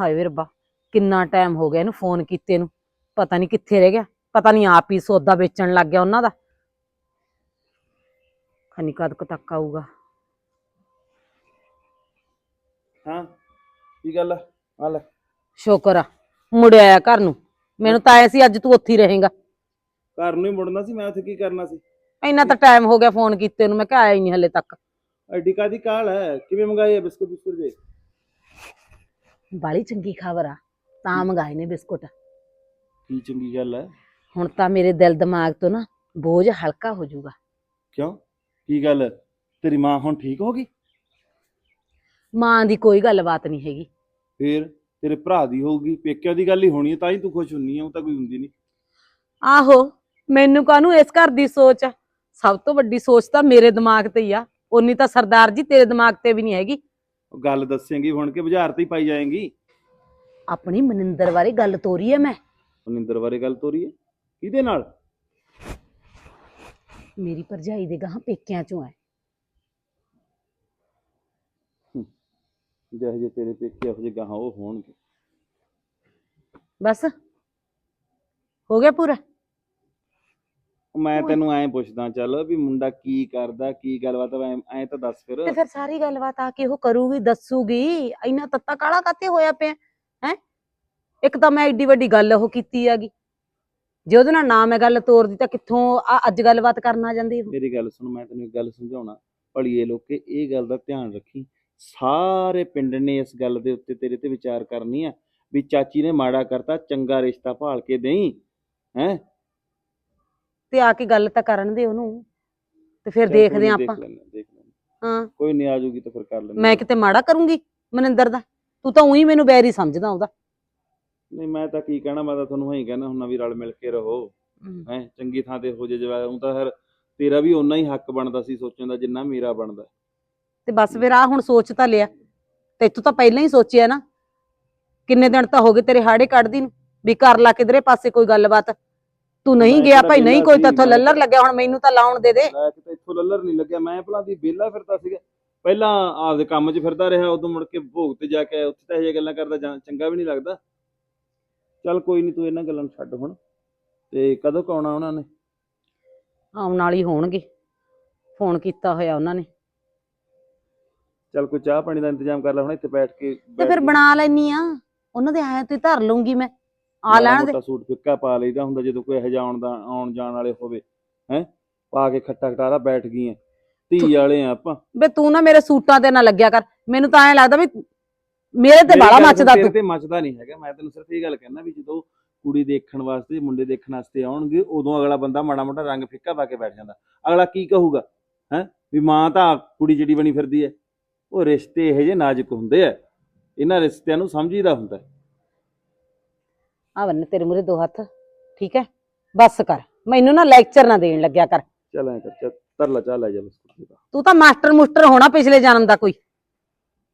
ਹਾਏ ਵੇ ਰੱਬਾ ਕਿੰਨਾ ਟਾਈਮ ਹੋ ਗਿਆ ਇਹਨੂੰ ਫੋਨ ਕੀਤੇ ਨੂੰ ਪਤਾ ਨਹੀਂ ਕਿੱਥੇ ਰਹਿ ਗਿਆ ਪਤਾ ਨਹੀਂ ਆਪ ਹੀ ਸੌਦਾ ਵੇਚਣ ਲੱਗ ਗਿਆ ਉਹਨਾਂ ਦਾ। ਖਨੀ ਕਦ ਕੁ ਤੱਕ ਆਊਗਾ। ਹਾਂ ਕੀ ਗੱਲ ਆ? ਆ ਲੈ। ਸ਼ੁਕਰ ਆ ਮੁੜਿਆ ਆਇਆ ਘਰ ਨੂੰ। ਮੈਨੂੰ ਤਾਂ ਐ ਸੀ ਅੱਜ ਤੂੰ ਉੱਥੇ ਹੀ ਰਹੇਗਾ। ਘਰ ਨੂੰ ਹੀ ਮੁੜਨਾ ਸੀ ਮੈਂ ਉੱਥੇ ਕੀ ਕਰਨਾ ਸੀ? ਇੰਨਾ ਤਾਂ ਟਾਈਮ ਹੋ ਗਿਆ ਫੋਨ ਕੀਤੇ ਨੂੰ ਮੈਂ ਕਿਹਾ ਆਇਆ ਹੀ ਨਹੀਂ ਹਲੇ ਤੱਕ। ਐਡੀ ਕਾਦੀ ਕਾਲ ਹੈ? ਕਿਵੇਂ ਮੰਗਾਈ ਹੈ ਬਿਸਕੁਟ ਬਿਸਕੁਟ ਜੇ? ਬਾਲੀ ਚੰਗੀ ਖਬਰ ਆ ਤਾਂ ਮੰਗਾਏ ਨੇ ਬਿਸਕੁਟ। ਕੀ ਚੰਗੀ ਗੱਲ ਹੈ ਹੁਣ ਤਾਂ ਮੇਰੇ ਦਿਲ ਦਿਮਾਗ ਤੋਂ ਨਾ ਬੋਝ ਹਲਕਾ ਹੋ ਜਾਊਗਾ। ਕਿਉਂ? ਕੀ ਗੱਲ ਤੇਰੀ ਮਾਂ ਹੁਣ ਠੀਕ ਹੋ ਗਈ? ਮਾਂ ਦੀ ਕੋਈ ਗੱਲਬਾਤ ਨਹੀਂ ਹੈਗੀ। ਫੇਰ ਤੇਰੇ ਭਰਾ ਦੀ ਹੋਊਗੀ ਪੇਕਿਆਂ ਦੀ ਗੱਲ ਹੀ ਹੋਣੀ ਹੈ ਤਾਂ ਹੀ ਤੂੰ ਖੁਸ਼ ਹੁੰਨੀ ਆ ਉਹ ਤਾਂ ਕੋਈ ਹੁੰਦੀ ਨਹੀਂ ਆਹੋ ਮੈਨੂੰ ਕਾਹਨੂੰ ਇਸ ਘਰ ਦੀ ਸੋਚ ਆ? ਸਭ ਤੋਂ ਵੱਡੀ ਸੋਚ ਤਾਂ ਮੇਰੇ ਦਿਮਾਗ ਤੇ ਹੀ ਆ। ਉਨੀ ਤਾਂ ਸਰਦਾਰ ਜੀ ਤੇਰੇ ਦਿਮਾਗ ਤੇ ਵੀ ਨਹੀਂ ਹੈਗੀ। ਉਹ ਗੱਲ ਦੱਸੇਂਗੀ ਹੁਣ ਕਿ ਬਾਜ਼ਾਰ ਤੇ ਹੀ ਪਾਈ ਜਾਏਗੀ। ਆਪਣੀ ਮਨਿੰਦਰ ਬਾਰੇ ਗੱਲ ਤੋਰੀ ਐ ਮੈਂ। ਮਨਿੰਦਰ ਬਾਰੇ ਗੱਲ ਤੋਰੀ ਹੈ ਕਿਹਦੇ ਨਾਲ? ਮੇਰੀ ਭਰਜਾਈ ਦੇ ਗਾਹਾਂ ਪੇਕਿਆਂ ਚੋਂ ਐ। ਜਿਹੇ ਜਿਹੇ ਤੇਰੇ ਪੇਕੇ ਇਹੋ ਜਿਹੇ ਗਾਹਾਂ ਉਹ ਹੋਣਗੇ। ਬਸ। ਹੋ ਗਿਆ ਪੂਰਾ? ਮੈਂ ਤੈਨੂੰ ਐਂ ਪੁੱਛਦਾ ਚੱਲ ਵੀ ਮੁੰਡਾ ਕੀ ਕਰਦਾ ਕੀ ਗੱਲਬਾਤ ਐ ਐਂ ਤਾਂ ਦੱਸ ਫਿਰ। ਤੇ ਫਿਰ ਸਾਰੀ ਗੱਲਬਾਤ ਆ ਕੇ ਉਹ ਕਰੂਗੀ ਦੱਸੂਗੀ। ਇੰਨਾ ਤੱਤਾ ਕਾਲਾ ਕਾਤੇ ਹੋਇਆ ਪਿਆ ਹੈ? ਇੱਕ ਤਾਂ ਮੈਂ ਐਡੀ ਵੱਡੀ ਗੱਲ ਉਹ ਕੀਤੀ ਹੈਗੀ। ਜੇ ਉਹਦੇ ਨਾਲ ਨਾ ਮੈਂ ਗੱਲ ਤੋਰਦੀ ਤਾਂ ਕਿੱਥੋਂ ਆ ਅੱਜ ਗੱਲਬਾਤ ਕਰਨ ਆ ਜਾਂਦੀ ਉਹ? ਮੇਰੀ ਗੱਲ ਸੁਣ ਮੈਂ ਤੈਨੂੰ ਇੱਕ ਗੱਲ ਸਮਝਾਉਣਾ। ਭਲੀਏ ਲੋਕੇ ਇਹ ਗੱਲ ਦਾ ਧਿਆਨ ਰੱਖੀ। ਸਾਰੇ ਪਿੰਡ ਨੇ ਇਸ ਗੱਲ ਦੇ ਉੱਤੇ ਤੇਰੇ ਤੇ ਵਿਚਾਰ ਕਰਨੀ ਆ ਵੀ ਚਾਚੀ ਨੇ ਮਾੜਾ ਕਰਤਾ ਚੰਗਾ ਰਿਸ਼ਤਾ ਭਾਲ ਕੇ ਦੇਈ ਹੈ? ਤੇ ਆ ਕੇ ਗੱਲ ਤਾਂ ਕਰਨ ਦੇ ਉਹਨੂੰ ਤੇ ਫਿਰ ਦੇਖਦੇ ਆਂ ਆਪਾਂ। ਹਾਂ ਕੋਈ ਨਹੀਂ ਆ ਤਾਂ ਫਿਰ ਕਰ ਲੈਂਦੇ ਮੈਂ ਕਿਤੇ ਮਾੜਾ ਕਰੂੰਗੀ ਮਨਿੰਦਰ ਦਾ? ਤੂੰ ਤਾਂ ਉਹੀ ਮੈਨੂੰ ਬੈਰੀ ਸਮਝਦਾ ਉਹਦਾ। ਨਹੀਂ ਮੈਂ ਤਾਂ ਕੀ ਕਹਿਣਾ ਮੈਂ ਤਾਂ ਤੁਹਾਨੂੰ ਹੀ ਕਹਿਣਾ ਹੁੰਨਾ ਵੀ ਰਲ ਮਿਲ ਕੇ ਰਹੋ। ਹੈ। ਚੰਗੀ ਥਾਂ ਤੇ ਹੋ ਜੇ ਉਹ ਤਾਂ ਫਿਰ ਤੇਰਾ ਵੀ ਓਨਾ ਹੀ ਹੱਕ ਬਣਦਾ ਸੀ ਸੋਚਣ ਦਾ ਜਿੰਨਾ ਮੇਰਾ ਬਣਦਾ। ਤੇ ਬਸ ਫਿਰ ਆ ਹੁਣ ਸੋਚ ਤਾਂ ਲਿਆ। ਤੇ ਤੂੰ ਤਾਂ ਪਹਿਲਾਂ ਹੀ ਸੋਚਿਆ ਨਾ। ਕਿੰਨੇ ਦਿਨ ਤਾਂ ਹੋ ਗਏ ਤੇਰੇ ਹਾੜੇ ਕੱਢਦੀ ਨੂੰ ਵੀ ਕਰ ਲਾ ਕਿਧਰੇ ਪਾਸੇ ਕੋਈ ਗੱਲਬਾਤ। ਤੂੰ ਨਹੀਂ ਗਿਆ ਭਾਈ ਨਹੀਂ ਕੋਈ ਤਾਂ ਇੱਥੋਂ ਲੱਲਰ ਲੱਗਿਆ ਹੁਣ ਮੈਨੂੰ ਤਾਂ ਲਾਉਣ ਦੇ ਦੇ। ਮੈਂ ਕਿਤੇ ਇੱਥੋਂ ਲੱਲਰ ਨਹੀਂ ਲੱਗਿਆ ਮੈਂ ਭਲਾ ਦੀ ਵਿਹਲਾ ਫਿਰਦਾ ਸੀਗਾ। ਪਹਿਲਾਂ ਆਪਦੇ ਕੰਮ 'ਚ ਫਿਰਦਾ ਰਿਹਾ ਉਦੋਂ ਮੁੜ ਕੇ ਭੋਗ ਤੇ ਜਾ ਕੇ ਆਇਆ, ਉੱਥੇ ਤਾਂ ਇਹ ਗੱਲਾਂ ਕਰਦਾ ਜਾਂ- ਚੰਗਾ ਵੀ ਨਹੀਂ ਲੱਗਦਾ। ਚੱਲ ਕੋਈ ਨਹੀਂ ਤੂੰ ਇਹਨਾਂ ਗੱਲਾਂ ਨੂੰ ਛੱਡ ਹੁਣ ਤੇ ਕਦੋਂ ਕੁ ਆਉਣਾ ਉਹਨਾਂ ਨੇ? ਆਉਣ ਵਾਲੀ ਹੋਣਗੇ। ਫੋਨ ਕੀਤਾ ਹੋਇਆ ਉਹਨਾਂ ਨੇ। ਚੱਲ ਕੋਈ ਚਾਹ ਪਾਣੀ ਦਾ ਇੰਤਜ਼ਾਮ ਕਰ ਲੈ ਹੁਣ ਇੱਥੇ ਬੈਠ ਕੇ ਤੇ ਫਿਰ ਬਣਾ ਲੈਣੀ ਆ ਉਹਨਾਂ ਦੇ ਆਇਆ ਤੇ ਧਰ ਲੂੰਗੀ ਮੈਂ। ਆ ਲੈਣ ਦੇ। ਸੂਟ ਫਿੱਕਾ ਪਾ ਲਈਦਾ ਹੁੰਦਾ ਜਦੋਂ ਕੋਈ ਇਹੋ ਆਉਣ ਦਾ ਆਉਣ ਜਾਣ ਵਾਲੇ ਹੋਵੇ ਹੈ? ਪਾ ਕੇ ਖੱਟਾ ਖਟਾਰਾ ਬੈਠ ਗਈ ਐ ਧੀ ਵਾਲੇ ਆ ਆਪਾਂ। ਬੇ ਤੂੰ ਨਾ ਮੇਰੇ ਸੂਟਾਂ ਤੇ ਨਾ ਲੱਗਿਆ ਕਰ। ਮੈਨੂੰ ਤਾਂ ਐ ਲੱਗਦਾ ਵੀ ਮੇਰੇ ਤੇ ਬਾਲਾ ਮੱਚਦਾ ਤੂੰ। ਤੇ ਮੱਚਦਾ ਨਹੀਂ ਹੈਗਾ। ਮੈਂ ਤੈਨੂੰ ਸਿਰਫ ਇਹ ਗੱਲ ਕਹਿਣਾ ਵੀ ਜਦੋਂ ਕੁੜੀ ਦੇਖਣ ਵਾਸਤੇ ਮੁੰਡੇ ਦੇਖਣ ਵਾਸਤੇ ਆਉਣਗੇ ਉਦੋਂ ਅਗਲਾ ਬੰਦਾ ਮਾੜਾ ਮੋਟਾ ਰੰਗ ਫਿੱਕਾ ਪਾ ਕੇ ਬੈਠ ਜਾਂਦਾ। ਅਗਲਾ ਕੀ ਕਹੂਗਾ? ਹੈ? ਵੀ ਮਾਂ ਤਾਂ ਕੁੜੀ ਜਿਹੜੀ ਬਣੀ ਫਿਰਦੀ ਹੈ ਉਹ ਰਿਸ਼ਤੇ ਇਹੋ ਜਿਹੇ ਨਾਜ਼ੁਕ ਹੁੰਦੇ ਆ ਇਹਨਾਂ ਰਿਸ਼ਤਿਆਂ ਨੂੰ ਸਮਝੀਦਾ ਹੁੰਦਾ ਆ ਬੰਨ ਤੇਰੇ ਮੂਰੇ ਦੋ ਹੱਥ ਠੀਕ ਹੈ? ਬਸ ਕਰ ਮੈਨੂੰ ਨਾ ਲੈਕਚਰ ਨਾ ਦੇਣ ਲੱਗਿਆ ਕਰ। ਚੱਲ ਐ ਕਰ ਚੱਲ ਤਰਲਾ ਚਾਹ ਲੈ ਜਾ ਬਸ ਤੂੰ। ਤਾਂ ਮਾਸਟਰ ਮੁਸਟਰ ਹੋਣਾ ਪਿਛਲੇ ਜਨਮ ਦਾ ਕੋਈ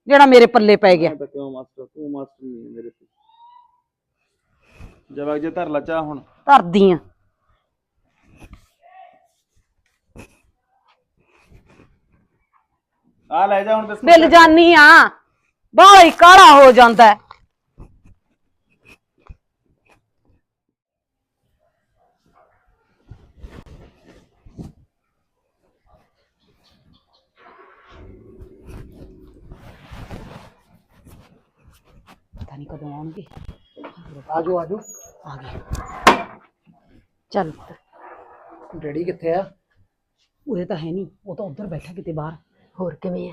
ਜਿਹੜਾ ਮੇਰੇ ਪੱਲੇ ਪੈ ਗਿਆ। ਮੈਂ ਤਾਂ ਕਿਉਂ ਮਾਸਟਰ ਤੂੰ ਮਾਸਟਰ ਨਹੀਂ ਹੈ ਮੇਰੇ ਤੇ। ਜਵਾਕ ਜੇ ਧਰ ਲਾ ਚਾਹ ਹੁਣ। ਧਰਦੀ ਆ। ਆ ਲੈ ਜਾ ਹੁਣ ਬਿਸਕੁਟ। ਬਿੱਲ ਜਾਨੀ ਆ। ਹੀ ਕਾਲਾ ਹੋ ਜਾਂਦਾ ਹੈ। ਪਤਾ ਨਹੀਂ ਕਦੋਂ ਆਉਣਗੇ? ਆਜੋ ਆਜੋ। ਆ ਗਏ। ਚੱਲ ਪੁੱਤ, ਡੈਡੀ ਕਿੱਥੇ ਆ? ਉਰੇ ਤਾਂ ਹੈ ਨਹੀਂ ਉਹ ਤਾਂ ਉੱਧਰ ਬੈਠਾ ਕਿਤੇ ਬਾਹਰ। ਹੋਰ ਕਿਵੇਂ ਹੈ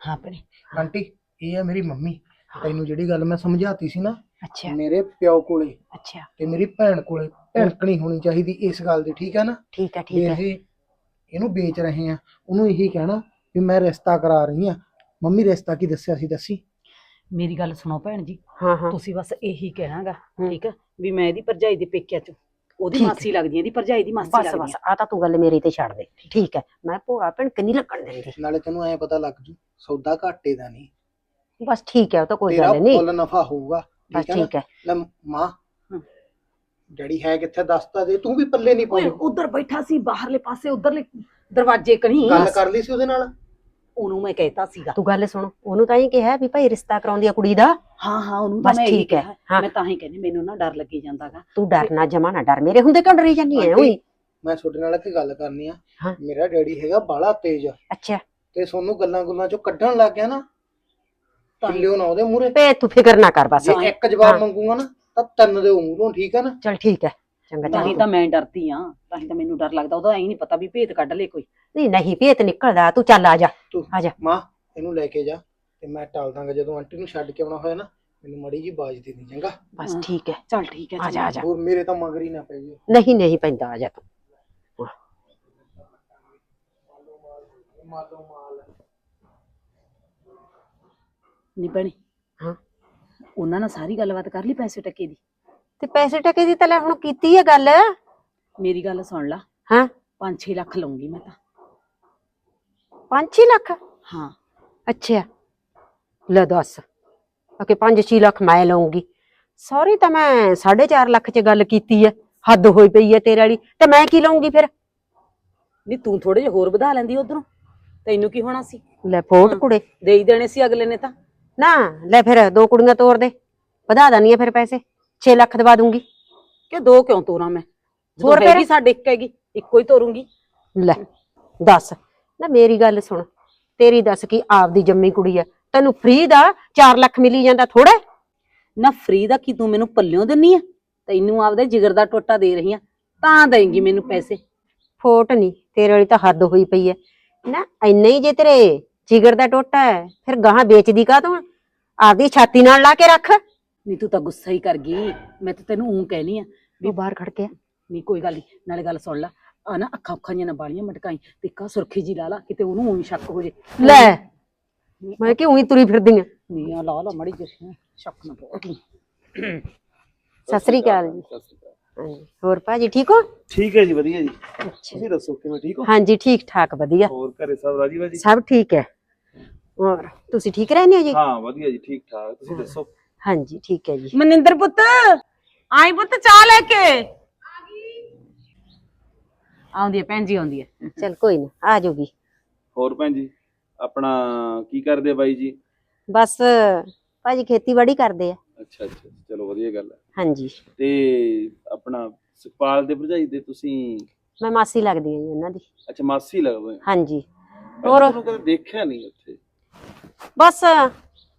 ਹਾਂ ਆਪਣੇ। ਆਂਟੀ ਇਹ ਆ ਮੇਰੀ ਮੰਮੀ। ਤੈਨੂੰ ਜਿਹੜੀ ਗੱਲ ਮੈਂ ਸਮਝਾਤੀ ਸੀ ਨਾ ਅੱਛਾ। ਮੇਰੇ ਪਿਓ ਕੋਲੇ ਅੱਛਾ। ਤੇ ਮੇਰੀ ਭੈਣ ਕੋਲੇ ਭਿਣਕਣੀ ਹੋਣੀ ਚਾਹੀਦੀ ਇਸ ਗੱਲ ਦੀ ਠੀਕ ਹੈ ਨਾ? ਠੀਕ ਹੈ ਵੀ ਠੀਕ ਹੈ ਅਸੀਂ ਇਹਨੂੰ ਵੇਚ ਰਹੇ ਆ। ਉਹਨੂੰ ਇਹੀ ਕਹਿਣਾ ਵੀ ਮੈਂ ਰਿਸ਼ਤਾ ਕਰਾ ਰਹੀ ਆ। ਮੰਮੀ ਰਿਸ਼ਤਾ ਕੀ ਦੱਸਿਆ ਸੀ ਦੱਸੀ? ਮੇਰੀ ਗੱਲ ਸੁਣੋ ਭੈਣ ਜੀ। ਹਾਂ ਹਾਂ। ਤੁਸੀਂ ਬਸ ਇਹੀ ਕਹਿਣਾਗਾ ਹੂੰ। ਠੀਕ ਹੈ ਵੀ ਮੈਂ ਇਹਦੀ ਭਰਜਾਈ ਦੇ ਪੇਕਿਆਂ ਚ ਉਹਦੀ ਠੀਕ। ਮਾਸੀ ਲੱਗਦੀ ਹੈ ਇਹਦੀ ਭਰਜਾਈ ਦੀ ਮਾਸੀ ਬਸ ਲੱਗਦੀ ਬਸ ਹੈ ਆ ਤਾਂ ਤੂੰ ਗੱਲ ਮੇਰੇ ਤੇ ਛੱਡ ਦੇ। ਠੀਕ ਹੈ। ਮੈਂ ਭੋਰਾ ਭੈਣ ਨਹੀਂ ਲੱਗਣ ਦਿੰਦੀ। ਨਾਲੇ ਤੈਨੂੰ ਐ ਪਤਾ ਲੱਗ ਜੂ ਸੌਦਾ ਘਾਟੇ ਦਾ ਨਹੀਂ। ਬਸ ਠੀਕ ਹੈ ਉਹ ਤਾਂ ਕੋਈ ਤੇਰਾ ਗੱਲ ਨਹੀਂ। ਫੁੱਲ ਨਫਾ ਹੋਊਗਾ ਬਸ ਠੀਕ ਹੈ ਨਾ? ਠੀਕ ਹੈ। ਲੈ ਮਾਂ ਹਮ। ਡੈਡੀ ਹੈ ਕਿੱਥੇ ਦੱਸਤਾ ਦੇ ਤੂੰ ਵੀ ਪੱਲੇ ਨਹੀਂ ਓਏ ਪਾਉਂਦੀ। ਉਧਰ ਬੈਠਾ ਸੀ ਬਾਹਰਲੇ ਪਾਸੇ ਉਧਰਲੇ ਦਰਵਾਜ਼ੇ ਕਣੀ। ਗੱਲ ਕਰ ਲਈ ਸੀ ਉਹਦੇ ਨਾਲ? ਉਹਨੂੰ ਮੈਂ ਕਹਿਤਾ ਸੀਗਾ। ਤੂੰ ਗੱਲ ਸੁਣ ਉਹਨੂੰ ਤਾਂ ਹੀ ਕਿਹਾ ਵੀ ਭਾਈ ਰਿਸ਼ਤਾ ਕਰਾਉਂਦੀ ਆ ਕੁੜੀ ਦਾ। ਹਾਂ ਹਾਂ ਉਹਨੂੰ ਤਾਂ ਬਸ ਮੈਂ ਇਹੀ ਠੀਕ ਹੈ, ਕਿਹਾ। ਹਾਂ। ਮੈਂ ਤਾਂ ਹੀ ਕਹਿੰਦੀ ਮੈਨੂੰ ਨਾ ਡਰ ਲੱਗੀ ਜਾਂਦਾਗਾ। ਤੂੰ ਡਰ ਨਾ ਜਮਾ ਨਾ ਡਰ। ਮੇਰੇ ਹੁੰਦੇ ਕਿਉਂ ਡਰੀ ਜਾਂਦੀ ਐ? ਉਹੀ। ਮੈਂ ਤੁਹਾਡੇ ਨਾਲ ਇੱਕ ਗੱਲ ਕਰਨੀ ਆ। ਹਾਂ। ਮੇਰਾ ਡੈਡੀ ਹੈਗਾ ਬਾਲਾ ਤੇਜ਼। ਅੱਛਾ। ਤੇ ਸੋਨੂੰ ਗੱਲਾਂ ਗੁੱਲਾਂ ਚੋਂ ਕੱਢਣ ਲੱਗ ਗਿਆ ਨਾ ਤਾਂ ਲਿਓ ਨਾ ਉਹਦੇ ਮੂਹਰੇ। ਪੇ ਤੂੰ ਫਿਕਰ ਨਾ ਕਰ ਬਸ। ਜੇ ਇੱਕ ਜਵਾਬ ਹਾਂ। ਮੰਗੂਗਾ ਨਾ ਤਾਂ ਤਿੰਨ ਦੇ ਮੂਹਰੋਂ ਠੀਕ ਆ ਨਾ? ਚਲ ਠੀਕ ਹੈ। ਚੰਗਾ ਤਾਂ ਹੀ ਚੰਗਾ ਤਾਂ ਮੈਂ ਡਰਦੀ ਆ ਤਾਂ ਹੀ ਤਾਂ ਮੈਨੂੰ ਡਰ ਲੱਗਦਾ ਉਹਦਾ ਐਂ ਨਹੀਂ ਪਤਾ ਵੀ ਭੇਤ ਕੱਢ ਲੇ ਕੋਈ। ਨਹੀਂ ਨਹੀਂ ਭੇਤ ਨਿਕਲਦਾ ਤੂੰ ਚੱਲ ਆ ਜਾ ਤੂੰ ਆ ਜਾ। ਮਾਂ ਇਹਨੂੰ ਲੈ ਕੇ ਜਾ ਤੇ ਮੈਂ ਟਾਲ ਦਾਂਗਾ ਜਦੋਂ ਆਂਟੀ ਨੂੰ ਛੱਡ ਕੇ ਆਉਣਾ ਹੋਇਆ ਨਾ ਮੈਨੂੰ ਮੜੀ ਜੀ ਬਾਜ ਦੇ ਦੀ ਚੰਗਾ? ਬਸ ਹਾਂ। ਠੀਕ ਹੈ। ਚੱਲ ਠੀਕ ਹੈ ਆ ਜਾ ਆ ਜਾ। ਹੋਰ ਮੇਰੇ ਤਾਂ ਮਗਰ ਹੀ ਨਾ ਪੈ ਜੀ ਨਹੀਂ ਨਹੀਂ ਪੈਂਦਾ ਆ ਜਾ ਤੂੰ। ਮਾਲੋ ਮਾਲ ਨਹੀਂ ਬਣੀ ਹਾਂ। ਉਹਨਾਂ ਨਾਲ ਸਾਰੀ ਗੱਲਬਾਤ ਕਰ ਲਈ ਪੈਸੇ ਟੱਕੇ ਦੀ? ਤੇ ਪੈਸੇ ਟਕੇ ਦੀ ਤਾਂ ਲੈ ਹੁਣ ਕੀਤੀ ਹੈ ਗੱਲ। ਮੇਰੀ ਗੱਲ ਸੁਣ ਲਾ। ਹਾਂ। 5-6 ਲੱਖ ਲਊਂਗੀ ਮੈਂ ਤਾਂ। 5-6 ਲੱਖ? ਹਾਂ। ਅੱਛਾ ਲੈ ਦੱਸ। ਅਕੇ 5-6 ਲੱਖ ਮੈਂ ਲਵਾਂਗੀ ਸੌਰੀ ਤਾਂ ਮੈਂ 4.5 ਲੱਖ ਚ ਗੱਲ ਕੀਤੀ ਹੈ ਹੱਦ ਹੋਈ ਪਈ ਹੈ ਤੇਰੇ ਵਾਲੀ। ਤੇ ਮੈਂ ਕੀ ਲਵਾਂਗੀ ਫਿਰ? ਨਹੀਂ ਤੂੰ ਥੋੜੇ ਜਿਹਾ ਹੋਰ ਵਧਾ ਲੈਂਦੀ ਉਧਰੋਂ। ਤੈਨੂੰ ਕੀ ਹੋਣਾ ਸੀ? ਲੈ ਫੋਟ। ਕੁੜੇ। ਦੇ ਹੀ ਦੇਣੇ ਸੀ ਅਗਲੇ ਨੇ ਤਾਂ। ਨਾ ਲੈ ਫਿਰ ਦੋ ਕੁੜੀਆਂ ਤੋਰ ਦੇ। ਵਧਾ ਦਨੀ ਫਿਰ ਪੈਸੇ। 6 ਲੱਖ ਦਵਾ ਦੂੰਗੀ। ਕਿ ਦੋ ਕਿਉਂ ਤੋਰਾਂ ਮੈਂ? ਹੋਰ ਹੋਰ ਫਿਰ? ਹੈਗੀ ਸਾਡੇ ਇੱਕ ਹੈਗੀ ਇੱਕੋ ਹੀ ਤੋਰੂੰਗੀ। ਲੈ ਦੱਸ। ਨਾ ਮੇਰੀ ਗੱਲ ਸੁਣ ਤੇਰੀ ਦੱਸ ਕੀ ਆਪਦੀ ਜੰਮੀ ਕੁੜੀ ਐ ਤੈਨੂੰ ਫ੍ਰੀ ਦਾ 4 ਲੱਖ ਮਿਲੀ ਜਾਂਦਾ ਥੋੜਾ ਨਾ ਫ੍ਰੀ ਦਾ ਕੀ ਤੂੰ ਮੈਨੂੰ ਪੱਲਿਓਂ ਦਿੰਨੀ ਆ? ਤੈਨੂੰ ਆਪਦੇ ਜਿਗਰ ਦਾ ਟੋਟਾ ਦੇ ਰਹੀ ਆ ਤਾਂ ਦੇਂਗੀ ਮੈਨੂੰ ਪੈਸੇ। ਫੋਟ ਨਹੀਂ ਤੇਰੇ ਵਾਲੀ ਤਾਂ ਹੱਦ ਹੋਈ ਪਈ ਐ ਨਾ ਇੰਨਾ ਹੀ ਜੇ ਤੇਰੇ ਜਿਗਰ ਦਾ ਟੋਟਾ ਹੈ ਫਿਰ ਗਾਹਾਂ ਵੇਚਦੀ ਕਾ ਤੂੰ ਆਪਦੀ ਛਾਤੀ ਨਾਲ ਲਾ ਕੇ ਰੱਖ। ਨਹੀਂ ਤੂੰ ਤਾਂ ਗੁੱਸਾ ਹੀ ਕਰ ਗਈ। ਮੈਂ ਤਾਂ ਤੈਨੂੰ ਉਂ ਕਹਿਨੀ ਆ ਵੀ ਬਾਹਰ ਖੜ ਕੇ ਆ। ਨਹੀਂ ਕੋਈ ਗੱਲ ਨਹੀਂ ਨਾਲੇ ਗੱਲ ਸੁਣ ਲੈ। ਆ ਨਾ ਅੱਖਾਂ ਅੱਖਾਂ ਜਿਹੀਆਂ ਨਾ ਬਾਲੀਆਂ ਮਟਕਾਈ ਤੇ ਕਾ ਸੁਰਖੀ ਜੀ ਲਾ ਲਾ ਕਿਤੇ ਉਹਨੂੰ ਉਂ ਸ਼ੱਕ ਹੋ ਜੇ। ਲੈ ਮੈਂ ਕਿ ਉਹੀ ਤੁਰੀ ਫਿਰਦੀ ਆ? ਨਹੀਂ ਆ ਲਾ ਲਾ ਮੜੀ ਜਿਹੀ ਸ਼ੱਕ ਨਾ ਪਵੇ ਸਤਿ ਸ੍ਰੀ ਅਕਾਲ ਜੀ। ਸਤਿ ਸ਼੍ਰੀ ਅਕਾਲ। ਹਾਂਜੀ ਹੋਰ ਭਾਜੀ ਠੀਕ ਹੋ? ਠੀਕ ਹੈ ਜੀ ਵਧੀਆ ਜੀ। ਅੱਛਾ। ਤੁਸੀਂ ਦੱਸੋ ਕਿਵੇਂ ਠੀਕ ਹੋ? ਹਾਂਜੀ ਠੀਕ ਠਾਕ ਵਧੀਆ। ਹੋਰ ਘਰੇ ਸਭ ਰਾਜੀ ਬਾਜੀ ਸਭ ਠੀਕ ਹੈ। ਹੋਰ ਤੁਸੀਂ ਠੀਕ ਰਹਿੰਦੇ ਹੋ ਜੀ? ਹਾਂ ਵਧੀਆ ਜੀ ਠੀਕ ਠਾਕ। ਤੁਸੀਂ ਦੱਸੋ? ਹਾਂਜੀ ਠੀਕ ਹੈ ਜੀ। ਮਨਿੰਦਰ ਪੁੱਤ ਆਈ ਪੁੱਤ ਚਾਹ ਲੈ ਕੇ। ਆਉਂਦੀ ਹੈ ਭੈਣ ਜੀ ਆਉਂਦੀ ਹੈ। ਚਲ ਕੋਈ ਨਾ ਆ ਜਾਊਗੀ। ਹੋਰ ਭੈਣ ਜੀ ਆਪਣਾ ਕੀ ਕਰਦੇ ਆ ਬਾਈ ਜੀ? ਬਸ ਭਾਜੀ ਖੇਤੀਬਾੜੀ ਕਰਦੇ ਆ। ਅੱਛਾ ਅੱਛਾ ਚਲੋ ਵਧੀਆ ਗੱਲ ਹੈ। ਹਾਂਜੀ। ਤੇ ਆਪਣਾ ਸੁਖਪਾਲ ਦੇ ਭਰਜਾਈ ਦੇ ਤੁਸੀਂ? ਮੈਂ ਮਾਸੀ ਲੱਗਦੀ ਹਾਂ ਜੀ ਉਹਨਾਂ ਦੀ। ਅੱਛਾ ਮਾਸੀ ਲੱਗਦੇ ਹਾਂਜੀ। ਹੋਰ? ਕਦੇ ਦੇਖਿਆ ਨਹੀਂ ਉੱਥੇ? ਬਸ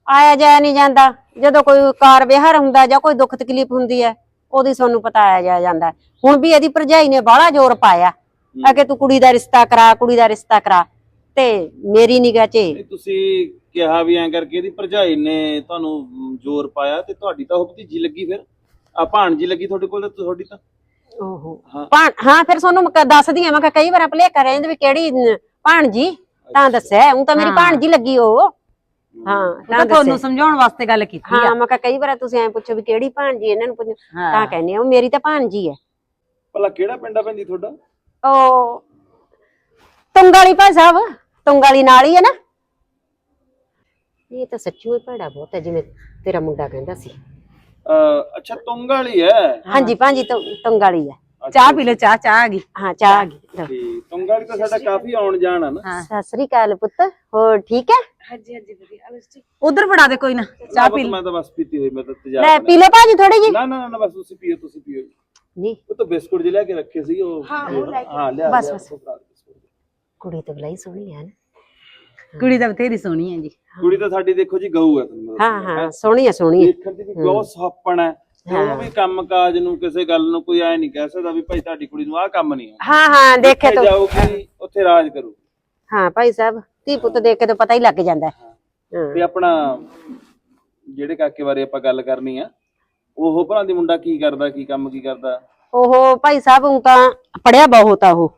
ਆਇਆ ਜਾਇਆ ਨਹੀਂ ਜਾਂਦਾ। ਜਦੋਂ ਕੋਈ ਕਾਰ ਵਿਹਾਰ ਹੁੰਦਾ ਜਾਂ ਕੋਈ ਦੁੱਖ ਤਕਲੀਫ ਹੁੰਦੀ ਹੈ ਉਹਦੀ ਸਾਨੂੰ ਪਤਾ ਆਇਆ ਜਾਇਆ ਜਾਂਦਾ। ਹੁਣ ਵੀ ਇਹਦੀ ਭਰਜਾਈ ਨੇ ਬਾਹਲਾ ਜ਼ੋਰ ਪਾਇਆ। ਆ ਕਿ ਤੂੰ ਕੁੜੀ ਦਾ ਰਿਸ਼ਤਾ ਕਰਾ ਕੁੜੀ ਦਾ ਰਿਸ਼ਤਾ ਕਰਾ। ਤੇ ਮੇਰੀ ਨਿਗਾਹ 'ਚ ਨਹੀਂ, ਤੁਸੀਂ ਕਿਹਾ ਵੀ ਐਂ ਕਰਕੇ ਇਹਦੀ ਭਰਜਾਈ ਨੇ ਤੁਹਾਨੂੰ ਜ਼ੋਰ ਪਾਇਆ ਤੇ ਤੁਹਾਡੀ ਤਾਂ ਉਹ ਭਤੀਜੀ ਲੱਗੀ ਫਿਰ। ਆ ਭਾਣਜੀ ਲੱਗੀ ਤੁਹਾਡੇ ਕੋਲ ਤੇ ਤੁਹਾਡੀ ਤਾਂ। ਓਹੋ। ਹਾਂ। ਭਾਣ ਹਾਂ ਫਿਰ ਤੁਹਾਨੂੰ ਮੈਂ ਕ- ਦੱਸਦੀ ਆ ਮੈਂ ਕਿਹਾ ਕਈ ਵਾਰ ਭਲੇ ਕਰ ਰਹਿੰਦੇ ਵੀ ਕਿਹੜੀ ਨ- ਭਾਣਜੀ ਤਾਂ ਦੱਸਿਆ ਉਹ ਤਾਂ ਮੇਰੀ ਹਾਂ। ਭਾਣਜੀ ਲੱਗੀ ਉਹ। ਹਾਂ ਤਾਂ ਤੁਹਾਨੂੰ ਸਮਝਾਉਣ ਵਾਸਤੇ ਗੱਲ ਕੀਤੀ ਹਾਂ ਆ। ਮੈਂ ਕਿਹਾ ਕਈ ਵਾਰ ਤੁਸੀਂ ਐ ਪੁੱਛੋ ਵੀ ਕਿਹੜੀ ਭਾਣਜੀ ਇਹਨਾਂ ਨੂੰ ਪੁੱਛੋ। ਤਾਂ ਹਾਂ ਕਹਿੰਦੇ ਆ ਉਹ ਮੇਰੀ ਤਾਂ ਭਾਣਜੀ ਹੈ ਭਲਾ ਕਿਹੜਾ ਪਿੰਡ ਆ ਭੈਣ ਜੀ ਤੁਹਾਡਾ? ਉਹ ਤੁੰਗਾਲੀ ਭਾਈ ਸਾਹਿਬ ਤੁੰਗਾਲੀ ਨਾਲ ਹੀ ਹੈ ਨਾ। ਇਹ ਤਾਂ ਸੱਚੀ ਹੀ ਭੜਾ ਬਹੁਤ ਹੈ ਜਿਵੇਂ ਤੇਰਾ ਮੁੰਡਾ ਕਹਿੰਦਾ ਸੀ। ਅੱਛਾ ਤੁੰਗ ਵਾਲੀ ਹੈ ਹਾਂਜੀ ਭਾਂਜੀ ਤੁੰਗਾਲੀ ਹੈ ਚਾਹ ਪੀ ਲੈ ਚਾਹ ਚਾਹ ਆ ਗਈ। ਹਾਂ ਚਾਹ ਆ ਗਈ। ਲਓ। ਤੇ ਤੁੰਗ ਤਾਂ ਸਾਡਾ ਕਾਫੀ ਆਉਣ ਜਾਣ ਆ ਨਾ। ਹਾਂ। ਸਤਿ ਸ੍ਰੀ ਅਕਾਲ ਪੁੱਤ ਹੋਰ ਠੀਕ ਹੈ? ਹਾਂਜੀ ਹਾਂਜੀ ਵਧੀਆ। ਉਧਰ ਫੜਾ ਦੇ ਕੋਈ ਨਾ ਚਾਹ ਪੀ ਲੈ ਮੈਂ ਤਾਂ ਬਸ ਪੀਤੀ ਹੋਈ ਮੈਂ ਤਾਂ ਲੈ ਤਜਾਬ ਪੀ ਲਓ ਭਾਜੀ ਥੋੜੀ ਜੀ ਨਾ ਨਾ ਨਾ ਬਸ ਤੁਸੀਂ ਪੀਓ ਤੁਸੀਂ ਪੀਓ। ਨਹੀਂ ਉਹ ਤਾਂ ਬਿਸਕੁਟ ਜਿਹਾ ਲਿਆ ਕੇ ਰੱਖੇ ਸੀ ਉਹ ਹਾਂ ਲਿਆ ਬਸ, ਲਿਆ, ਬਸ। ਉਹ ਭਰਾ ਦੇ ਬਿਸਕੁਟ। ਕੁੜੀ ਤਾਂ ਬਲਾਈ ਸੋਹਣੀ ਹੈ ਨਾ। ਕੁੜੀ ਤਾਂ ਬਥੇਰੀ ਸੋਹਣੀ ਹੈ ਜੀ। ਕੁੜੀ ਤਾਂ ਸਾਡੀ ਦੇਖੋ ਜੀ ਗਊ ਹੈ ਤੁਹਾਨੂੰ ਮੈਂ ਹਾਂ ਦੱਸਦਾ। ਹਾਂ ਸੋਹਣੀ ਹੈ ਸੋਹਣੀ ਹੈ ਦੇਖਣ ਦੀ ਵੀ ਬਹੁਤ ਸਾਪਣ ਹੈ ਤੇ ਉਹਨੂੰ ਵੀ ਕੰਮ ਕਾਜ ਨੂੰ ਕਿਸੇ ਗੱਲ ਨੂੰ ਕੋਈ ਐ ਨਹੀਂ ਕਹਿ ਸਕਦਾ ਵੀ ਭਾਈ ਤੁਹਾਡੀ ਕੁੜੀ ਨੂੰ ਆਹ ਕੰਮ ਨਹੀਂ ਆਉਂਦਾ। ਹਾਂ ਹਾਂ ਦੇਖੇ ਜਿੱਥੇ ਤਾਂ ਜਾਊਗੀ ਉੱਥੇ ਰਾਜ ਕਰੂ। ਹਾਂ ਭਾਈ ਸਾਹਿਬ ਧੀ ਪੁੱਤ ਦੇਖ ਕੇ ਤਾਂ ਪਤਾ ਹੀ ਲੱਗ ਜਾਂਦਾ ਹੈ। ਹਾਂ। ਤੇ ਆਪਣਾ ਜਿਹੜੇ ਕਾਕੇ ਬਾਰੇ ਆਪਾਂ ਗੱਲ ਕਰਨੀ ਆ ਉਹ ਭਰਾ ਦੀ ਮੁੰਡਾ ਕੀ ਕਰਦਾ ਕੀ ਕੰਮ ਕੀ ਕਰਦਾ? ਉਹ ਭਾਈ ਸਾਹਿਬ ਉਹ ਤਾਂ ਪੜਿਆ ਬਹੁਤ ਆ ਉਹ।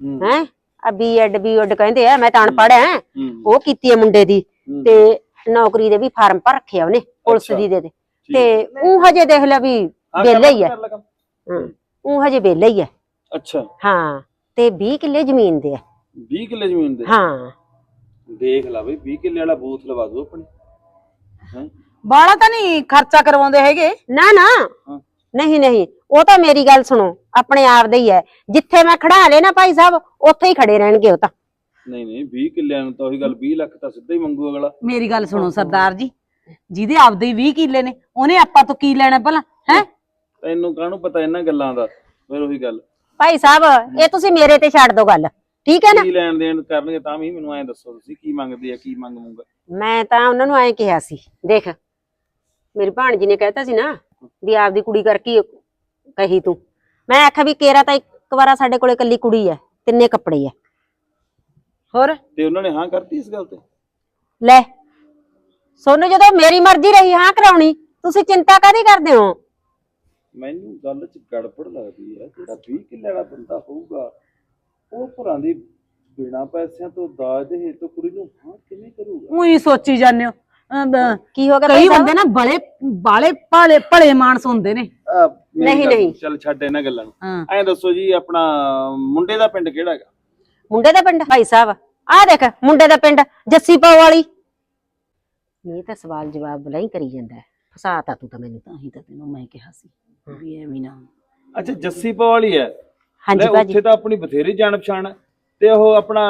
ਹੂੰ। ਹੈ? ਆ ਬੀਐਡ ਬੀਐਡ ਕਹਿੰਦੇ ਆ ਮੈਂ ਤਾਂ ਅਨਪੜ੍ਹ ਹੂੰ। ਉਹ ਕੀਤੀ ਹੈ ਮੁੰਡੇ ਦੀ। ਹੂੰ। ਤੇ ਨੌਕਰੀ ਦੇ ਵੀ ਫਾਰਮ ਭਰ ਰੱਖਿਆ ਉਹਨੇ ਪੁਲਿਸ ਅੱਛਾ। ਦੀ ਦੇ ਦੇ। ਠੀਕ। ਤੇ ਉਹ ਹਜੇ ਦੇਖ ਲੈ ਵੀ ਹਾਂ, ਵਿਹਲਾ ਹੀ ਹੈ। ਉਹ ਹਜੇ ਵਿਹਲਾ ਹੀ ਹੈ। ਅੱਛਾ। ਹਾਂ ਤੇ 20 ਕਿੱਲੇ ਜ਼ਮੀਨ ਦੇ ਆ। 20 ਕਿੱਲੇ ਜ਼ਮੀਨ ਦੇ? ਹਾਂ। ਦੇਖ ਲਾ ਬਈ 20 ਕਿੱਲੇ ਵਾਲਾ ਬੂਥ ਲਵਾ ਦੋ ਆਪਣੀ। ਹੈ? ਬਾਲਾ ਤਾਂ ਨਹੀਂ ਖਰਚਾ ਕਰਵਾਉਂਦੇ ਹੈਗੇ? ਨਾ ਨਾ। ਹਾਂ। ਨਹੀਂ ਨਹੀਂ। ਉਹ ਤਾਂ ਮੇਰੀ ਗੱਲ ਸੁਣੋ ਆਪਣੇ ਆਪ ਦਾ ਹੀ ਹੈ। ਜਿੱਥੇ ਮੈਂ ਖੜਾ ਲੇ ਨਾ ਭਾਈ ਸਾਹਿਬ ਉੱਥੇ ਹੀ ਖੜੇ ਰਹਿਣਗੇ ਉਹ ਤਾਂ। ਨਹੀਂ ਨਹੀਂ 20 ਕਿੱਲਿਆਂ ਨੂੰ ਤਾਂ ਉਹੀ ਗੱਲ 20 ਲੱਖ ਤਾਂ ਸਿੱਧਾ ਹੀ ਮੰਗੂ ਅਗਲਾ। ਮੇਰੀ ਗੱਲ ਸੁਣੋ ਸਰਦਾਰ ਜੀ। ਜਿਹਦੇ ਆਪਦੇ ਹੀ 20 ਕਿੱਲੇ ਨੇ ਉਹਨੇ ਆਪਾਂ ਤੋਂ ਕੀ ਲੈਣਾ ਭਲਾ ਹੈ? ਤੈਨੂੰ ਕਾਹਨੂੰ ਪਤਾ ਇਹਨਾਂ ਗੱਲਾਂ ਦਾ? ਫਿਰ ਉਹੀ ਗੱਲ। ਭਾਈ ਸਾਹਿਬ ਇਹ ਤੁਸੀਂ ਮੇਰੇ ਤੇ ਛੱਡ ਦਿਓ ਗੱਲ ਠੀਕ ਹੈ ਨਾ? ਕੀ ਲੈਣ ਦੇਣ ਕਰਨਗੇ ਤਾਂ ਵੀ ਮੈਨੂੰ ਐਂ ਦੱਸੋ ਤੁਸੀਂ ਕੀ ਮੰਗਦੇ ਆ ਕੀ ਮੰਗ ਮੂੰਗਾ ਮੈਂ ਤਾਂ ਉਹਨਾਂ ਨੂੰ ਐਂ ਕਿਹਾ ਸੀ ਦੇਖ ਮੇਰੀ ਭਾਣਜੀ ਨੇ ਕਹਿਤਾ ਸੀ ਨਾ ਵੀ ਆਪਦੀ ਕੁੜੀ ਕਰਕੇ ਕਹੀ ਤੂੰ। ਮੈਂ ਆਖਿਆ ਵੀ ਕੇਰਾ ਤਾਂ ਇੱਕ ਵਾਰਾ ਸਾਡੇ ਕੋਲੇ ਇਕੱਲੀ ਕੁੜੀ ਐ ਤਿੰਨੇ ਕੱਪੜੇ ਐ ਹੋਰ? ਤੇ ਉਹਨਾਂ ਨੇ ਹਾਂ ਕਰਤੀ ਇਸ ਗੱਲ ਤੇ? ਲੈ ਸੋਨੂੰ ਜਦੋਂ ਮੇਰੀ ਮਰਜ਼ੀ ਰਹੀ ਹਾਂ ਕਰਾਉਣੀ ਤੁਸੀਂ ਚਿੰਤਾ ਕਾਦੀ ਕਰਦੇ ਹੋ? ਮੈਨੂੰ ਗੱਲ 'ਚ ਗੜਬੜ ਲੱਗਦੀ ਹੈ ਜਿਹੜਾ 20 ਕਿੱਲੇ ਵਾਲਾ ਬੰਦਾ ਹੋਊਗਾ ਉਹ ਭਰਾਂ ਦੀ ਬਿਨਾ ਪੈਸਿਆਂ ਤੋਂ ਦਾਜ ਦੇ ਹੇਤੋਂ ਕੁੜੀ ਨੂੰ ਹਾਂ ਕਿਵੇਂ ਕਰੂਗਾ? ਉਹੀ ਸੋਚੀ ਜਾਂਦੇ ਹੋ। ਬ- ਕੀ ਹੋ ਗਿਆ ਕਈ ਸਾਹਿਬ? ਬੰਦੇ ਨਾ ਬੜੇ ਬਾਲੇ ਭਾਲੇ ਭਲੇ ਮਾਨਸ ਹੁੰਦੇ ਨੇ। ਆਹ, ਮੇਰੀ ਨਹੀਂ, ਗੱਲ- ਨਹੀਂ। ਚੱਲ ਛੱਡ ਇਹਨਾਂ ਗੱਲਾਂ ਨੂੰ। ਹਾਂ। ਐਂ ਦੱਸੋ ਜੀ ਆਪਣਾ ਮੁੰਡੇ ਦਾ ਪਿੰਡ ਕਿਹੜਾ ਹੈਗਾ? ਮੁੰਡੇ ਦਾ ਪਿੰਡ? ਭਾਈ ਸਾਹਿਬ ਆਹ ਦੇਖ ਮੁੰਡੇ ਦਾ ਪਿੰਡ ਜੱਸੀ ਪਾਉ ਵਾਲੀ। ਇਹ ਤਾਂ ਸਵਾਲ ਜਵਾਬ ਬਲਾ ਹੀ ਕਰੀ ਜਾਂਦਾ ਹੈ। ਫਸਾਤਾ ਤੂੰ ਤਾਂ ਮੈਨੂੰ। ਤਾਂ ਹੀ ਤਾਂ ਤੈਨੂੰ ਮੈਂ ਕਿਹਾ ਸੀ ਵੀ ਐਵੇਂ ਨਾ। ਅੱਛਾ ਜੱਸੀ ਵਾਲੀ ਹੈ ਹਾਂਜੀ ਲੈ ਭਾਜੀ। ਉੱਥੇ ਤਾਂ ਆਪਣੀ ਬਥੇਰੀ ਜਾਣ ਪਛਾਣ ਹੈ। ਤੇ ਉਹ ਆਪਣਾ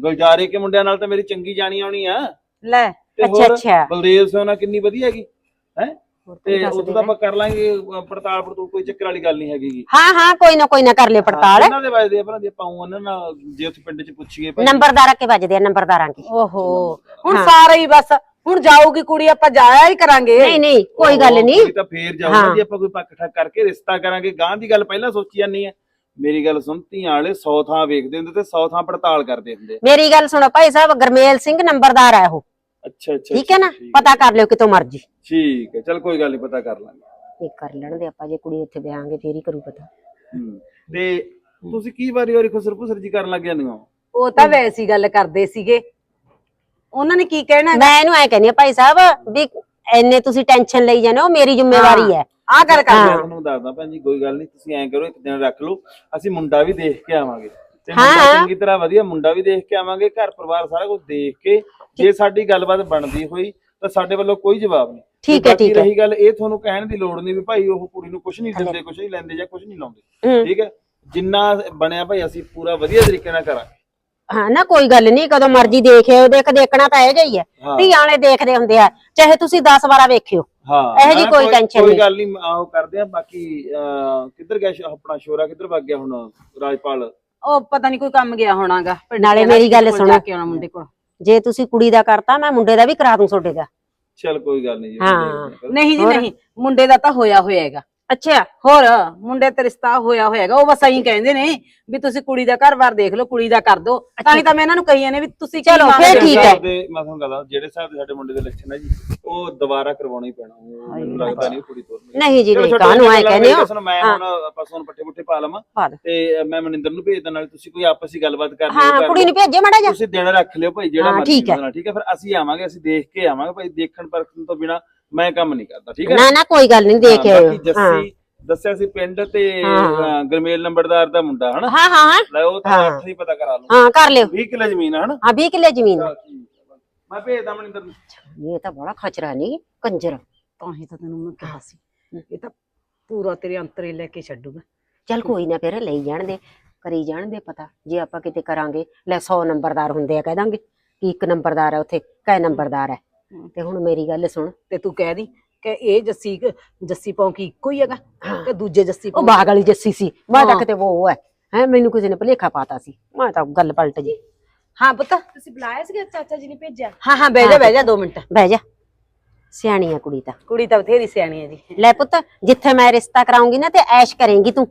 ਗੁਲਜਾਰੇ ਕੇ ਮੁੰਡਿਆਂ ਨਾਲ ਤਾਂ ਮੇਰੀ ਚੰਗੀ ਜਾਣੀ ਆਉਣੀ ਆ। ਲੈ ਤੇ ਅੱਛਾ ਹੋਰ ਅੱਛਾ। ਬਲਦੇਵ ਸੋਨਾ ਕਿੰਨੀ ਵਧੀਆ ਹੈਗੀ ਹੈ? ਹੋਰ ਤੂੰ ਤੇ ਦੱਸ ਤਾਂ ਆਪਾਂ ਕਰ ਲਾਂਗੇ ਅਹ ਪੜਤਾਲ ਪੜਤੂਲ ਕੋਈ ਚੱਕਰ ਵਾਲੀ ਗੱਲ ਨਹੀਂ ਹੈਗੀ। ਗੀ। ਹਾਂ ਹਾਂ ਕੋਈ ਨਾ ਕੋਈ ਨਾ ਕਰ ਲਿਓ ਪੜਤਾਲ। ਇਹਨਾਂ ਦੇ ਵਜਦੇ ਆ ਭਲਾ ਜੇ ਪਾਉਂ ਉਹਨਾਂ ਨਾਲ ਜੇ ਉੱਥੇ ਪਿੰਡ 'ਚ ਪੁੱਛੀਏ ਭਾਈ। ਨੰਬਰਦਾਰਾਂ ਕੇ ਵੱਜਦੇ ਆ ਨੰਬਰਦਾਰਾਂ ਕੀ। ਓਹੋ ਹੁਣ ਹਾਂ। ਸਾਰਾ ਹੀ ਬਸ ਹੁਣ ਜਾਊਗੀ ਕੁੜੀ ਆਪਾਂ ਜਾਇਆ ਹੀ ਕਰਾਂਗੇ। ਨਹੀਂ ਨਹੀਂ ਕੋਈ ਗੱਲ ਨਹੀਂ। ਤਾਂ ਫੇਰ ਜਾਊਗਾ। ਜੇ ਆਪਾਂ ਕੋਈ ਪੱਕ ਠੱਕ ਕਰਕੇ ਰਿਸ਼ਤਾ ਕਰਾਂਗੇ। ਗਾਂ ਦੀ ਗੱਲ ਪਹਿਲਾਂ ਸੋਚੀ ਜਾਂਦੀ ਹੈ ਮੇਰੀ ਗੱਲ ਸੁਣ ਧੀਆਂ ਵਾਲੇ 100 ਥਾਂ ਵੇਖਦੇ ਹੁੰਦੇ ਤੇ 100 ਥਾਂ ਪੜਤਾਲ ਕਰਦੇ ਹੁੰਦੇ। ਮੇਰੀ ਗੱਲ ਸੁਣੋ ਭਾਈ ਸਾਹਿਬ ਗਰਮੇਲ ਸਿੰਘ ਨੰਬਰਦਾਰ ਹੈ ਉਹ। ਅੱਛਾ ਅੱਛਾ ਠੀਕ ਹੈ ਨਾ? ਪਤਾ ਕਰ ਲਿਓ ਕਿਤੋਂ ਮਰਜ਼ੀ। ਠੀਕ ਹੈ ਚਲ ਕੋਈ ਗੱਲ ਨਹੀਂ ਪਤਾ ਕਰ ਲਾਂਗੇ। ਇਹ ਕਰ ਲੈਣ ਦੇ ਆਪਾਂ ਜੇ ਕੁੜੀ ਉੱਥੇ ਵਿਆਹਾਂਗੇ ਫੇਰ ਹੀ ਕਰੂ ਪਤਾ। ਹੂੰ। ਤੇ ਤੁਸੀਂ ਕੀ ਵਾਰੀ ਵਾਰੀ ਖੁਸਰ ਜੀ ਕਰਨ ਲੱਗ ਜਾਂਦੀਆਂ ਹੋ? ਉਹ ਤਾਂ ਵੈਸੀ ਗੱਲ ਕਰਦੇ ਸੀਗੇ। ਉਹਨਾਂ ਨੇ ਕੀ ਕਹਿਣਾ ਮੈਂ ਇਹਨੂੰ ਐ ਕਹਿੰਦੀ ਆ ਭਾਈ ਸਾਹਿਬ ਵੀ ਐਨੇ ਤੁਸੀਂ ਟੈਨਸ਼ਨ ਲਈ ਜਾਂਦੇ ਹੋ ਮੇਰੀ ਜ਼ਿੰਮੇਵਾਰੀ ਹੈ ਆਹ ਗੱਲ ਕਰ ਮੈਂ ਤੁਹਾਨੂੰ ਦੱਸਦਾ ਭੈਣ ਜੀ ਕੋਈ ਗੱਲ ਨਹੀਂ ਤੁਸੀਂ ਐਂ ਕਰੋ ਇੱਕ ਦਿਨ ਰੱਖ ਲਓ ਅਸੀਂ ਮੁੰਡਾ ਵੀ ਦੇਖ ਕੇ ਆਵਾਂਗੇ। ਤੇ ਹਾਂ, ਮੁੰਡਾ ਹਾਂ। ਚੰਗੀ ਤਰ੍ਹਾਂ ਵਧੀਆ ਮੁੰਡਾ ਵੀ ਦੇਖ ਕੇ ਆਵਾਂਗੇ ਘਰ ਪਰਿਵਾਰ ਸਾਰਾ ਕੁਝ ਦੇਖ ਕੇ ਜੇ ਸਾਡੀ ਗੱਲਬਾਤ ਬਣਦੀ ਹੋਈ ਤਾਂ ਸਾਡੇ ਵੱਲੋਂ ਕੋਈ ਜਵਾਬ ਨਹੀਂ। ਠੀਕ ਹੈ, ਬਾਕੀ ਠੀਕ ਹੈ। ਰਹੀ ਗੱਲ ਇਹ ਤੁਹਾਨੂੰ ਕਹਿਣ ਦੀ ਲੋੜ ਨਹੀਂ ਵੀ ਭਾਈ ਉਹ ਕੁੜੀ ਨੂੰ ਕੁਝ ਨਹੀਂ ਦਿੰਦੇ ਕੁਝ ਨਹੀਂ ਲੈਂਦੇ ਜਾਂ ਕੁਝ ਨਹੀਂ ਲਾਉਂਦੇ। ਹੂੰ। ਠੀਕ ਹੈ? ਜਿੰਨਾ ਬਣਿਆ ਭਾਈ ਅਸੀਂ ਪੂਰਾ ਵਧੀਆ ਤਰੀਕੇ ਨਾਲ ਕਰਾਂਗੇ। ਹਾਂ ਨਾ ਕੋਈ ਗੱਲ ਨਹੀਂ ਕਦੋਂ ਮਰਜ਼ੀ ਦੇਖਿਓ ਦੇਖ ਦੇਖਣਾ ਤਾਂ ਇਹ ਹੀ ਹੈ ਹਾਂ। ਧੀਆਂ ਵਾਲੇ ਦੇਖਦੇ ਹੁੰਦੇ ਆ ਚਾਹੇ ਤੁਸੀਂ 10 ਵਾਰਾ ਵੇਖਿਓ ਹਾਂ ਇਹੋ ਜਿਹੀ ਨਾ, ਕੋਈ tension ਕੋਈ ਨਹੀਂ। ਗੱਲ ਨਹੀਂ ਆਹੋ ਕਰਦੇ ਆ ਬਾਕੀ ਅਹ, ਕਿੱਧਰ ਗਿਆ ਸ਼- ਆਪਣਾ ਸ਼ੋਰਾ ਕਿੱਧਰ ਵਗ ਗਿਆ ਹੁਣ ਰਾਜਪਾਲ ਉਹ ਪਤਾ ਨਹੀਂ ਕੋਈ ਕੰਮ ਗਿਆ ਹੋਣਾਗਾ ਨਾਲੇ ਮੇਰੀ ਗੱਲ ਸੁਣੋ। ਕੇ ਆਉਣਾ ਮੁੰਡੇ ਕੋਲ ਜੇ ਤੁਸੀਂ ਕੁੜੀ ਦਾ ਕਰਤਾ ਮੈਂ ਮੁੰਡੇ ਦਾ ਵੀ ਕਰਾ ਦੂੰ ਤੁਹਾਡੇ ਦਾ ਚਲ ਕੋਈ ਗੱਲ ਨਹੀਂ ਜੀ ਹਾਂ। ਨਹੀਂ ਜੀ ਹੋਰ? ਨਹੀਂ ਮੁੰਡੇ ਦਾ ਤਾਂ ਹੋਇਆ ਹੋਇਆ ਹੈਗਾ ਅੱਛਾ ਹੋਰ ਮੁੰਡੇ ਤੇ ਰਿਸ਼ਤਾ ਹੋਇਆ ਹੋਇਆਗਾ ਉਹ ਬਸ ਐਂ ਕਹਿੰਦੇ ਨੇ ਵੀ ਤੁਸੀਂ ਕੁੜੀ ਦਾ ਘਰ-ਬਾਰ ਦੇਖ ਲਓ ਕੁੜੀ ਦਾ ਕਰ ਦਿਓ ਤਾਂ ਹੀ ਤਾਂ ਮੈਂ ਇਹਨਾਂ ਨੂੰ ਕਹੀ ਨੇ ਵੀ ਤੁਸੀਂ ਕੀ ਚਲੋ, ਮੰਗਦੇ ਫਿਰ ਹੋ? ਠੀਕ ਹੈ। ਦੇ ਮੈਂ ਤੁਹਾਨੂੰ ਕਹਦਾ ਜਿਹੜੇ ਹਿਸਾਬ ਦੇ ਸਾਡੇ ਮੁੰਡੇ ਦੇ ਲੱਛਣ ਹੈ ਜੀ ਉਹ ਦੁਬਾਰਾ ਕਰਵਾਉਣਾ ਹੀ ਪੈਣਾ ਉਹ ਮੈਨੂੰ ਲੱਗਦਾ ਨਹੀਂ ਕੁੜੀ ਤੋਰਨੀ ਨਹੀਂ ਜੀ ਨਹੀਂ ਕਾਹਨੂੰ ਐ ਕਹਿੰਦੇ ਹੋ ਮੈਂ। ਹੁਣ ਆਪਾਂ ਸੋਨ ਪੱਠੇ ਪੁੱਠੇ ਪਾ ਲਵਾਂ ਪਾ। ਤੇ ਮੈਂ ਮਨਿੰਦਰ ਨੂੰ ਭੇਜ ਦੇਣਾ ਤੁਸੀਂ ਕੋਈ ਆਪਸ ਵਿੱਚ ਗੱਲਬਾਤ ਕਰ ਲਿਓ ਹਾਂ ਕਰ ਕੁੜੀ ਲਿਓ। ਨੂੰ ਭੇਜੇ ਮੜਾ ਜਾ ਤੁਸੀਂ ਦਿਨ ਰੱਖ ਲਿਓ ਭਾਈ ਜਿਹੜਾ ਹਾਂ, ਮਰਜ਼ੀ ਠੀਕ ਹੈ। ਨਾਲ, ਠੀਕ ਹੈ ਫਿਰ ਅਸੀਂ ਆਵਾਂਗੇ ਅਸੀਂ ਦੇਖ ਕੇ ਆਵਾਂਗੇ ਭਾਈ ਦੇਖਣ ਪਰਖਣ ਤੋਂ ਬਿਨਾ ਮੈਂ ਕੰਮ ਨਹੀਂ ਕਰਦਾ ਠੀਕ ਹੈ ਨਾ ਨਾ? ਕੋਈ ਗੱਲ ਨਹੀਂ ਦੇਖ ਹਾਂ, ਆਇਓ ਬਾਕੀ ਹਾਂ। ਜੱਸੀ ਦੱਸਿਆ ਸੀ ਪਿੰਡ ਤੇ ਹਾਂ। ਗਰਮੇਲ ਨੰਬਰਦਾਰ ਦਾ ਮੁੰਡਾ ਹਨਾ? ਹਾਂ ਹਾਂ ਹਾਂ। ਲੈ ਉਹ ਤਾਂ ਹਾਂ। ਅੱਠ ਹੀ ਪਤਾ ਕਰਾ ਲਓ ਹਾਂ ਕਰ ਲਿਓ। 20 ਕਿੱਲੇ ਜ਼ਮੀਨ ਹੈ ਹਨਾ? ਹਾਂ 20 ਕਿੱਲੇ ਜ਼ਮੀਨ ਹੈ। ਚੱਲ ਠੀਕ ਹੈ। ਮੈਂ ਭੇਜਦਾ ਮਨਿੰਦਰ ਨੂੰ। ਇਹ ਤਾਂ ਬੜਾ ਖਚਰਾ ਨਹੀਂ ਕੰਜਰ। ਤਾਂ ਹੀ ਤਾਂ ਤੈਨੂੰ ਮੈਂ ਕਿਹਾ ਸੀ। ਇਹ ਤਾਂ ਪੂਰਾ ਤੇਰੇ ਅੰਤਰੇ ਲੈ ਕੇ ਛੱਡੂਗਾ ਚੱਲ ਕੋਈ ਨਾ ਫਿਰ ਲਈ ਜਾਣ ਦੇ ਕਰੀ ਜਾਣ ਦੇ ਪਤਾ। ਜੇ ਆਪਾਂ ਕਿਤੇ ਕਰਾਂਗੇ ਲੈ 100 ਨੰਬਰਦਾਰ ਹੁੰਦੇ ਆ ਕਹਿ ਦਾਂਗੇ ਕਿ ਇੱਕ ਨੰਬਰਦਾਰ ਹੈ ਉੱਥੇ ਕੈ ਨੰਬਰਦਾਰ ਹੈ ਤੇ ਹੁਣ ਮੇਰੀ ਗੱਲ ਸੁਣ ਤੇ ਤੂੰ ਕਹਿ ਦੀ ਕਿ ਇਹ ਜੱਸੀ ਜੱਸੀ ਪੌਂਕੀ ਇੱਕੋ ਹੀ ਹੈਗਾ ਕਿ ਦੂਜੇ ਜੱਸੀ ਉਹ ਪੌਂਕੀ ਬਾਗ ਵਾਲੀ ਜੱਸੀ ਸੀ। ਮੈਂ ਤਾਂ ਹਾਂ। ਕਿਤੇ ਉਹ ਹੈ ਹੈ ਮੈਨੂੰ ਕਿਸੇ ਨੇ ਭਲੇਖਾ ਪਾਤਾ ਸੀ। ਮੈਂ ਤਾਂ ਗੱਲ ਪਲਟ ਜੀ ਹਾਂ ਪੁੱਤ। ਤੁਸੀਂ ਬੁਲਾਇਆ ਸੀਗਾ ਚਾਚਾ ਜੀ ਨੇ ਭੇਜਿਆ? ਹਾਂ ਹਾਂ ਬਹਿ ਜਾ ਬਹਿ ਜਾ 2 ਮਿੰਟ। ਬਹਿ ਜਾ। ਸਿਆਣੀ ਆ ਕੁੜੀ ਤਾਂ। ਕੁੜੀ ਤਾਂ ਬਥੇਰੀ ਸਿਆਣੀ ਹੈ ਜੀ। ਲੈ ਪੁੱਤ ਜਿੱਥੇ ਮੈਂ ਰਿਸ਼ਤਾ ਕਰਾਉਂਗੀ ਨਾ ਤੇ ਐਸ਼ ਕਰੇਂਗੀ ਤੂੰ।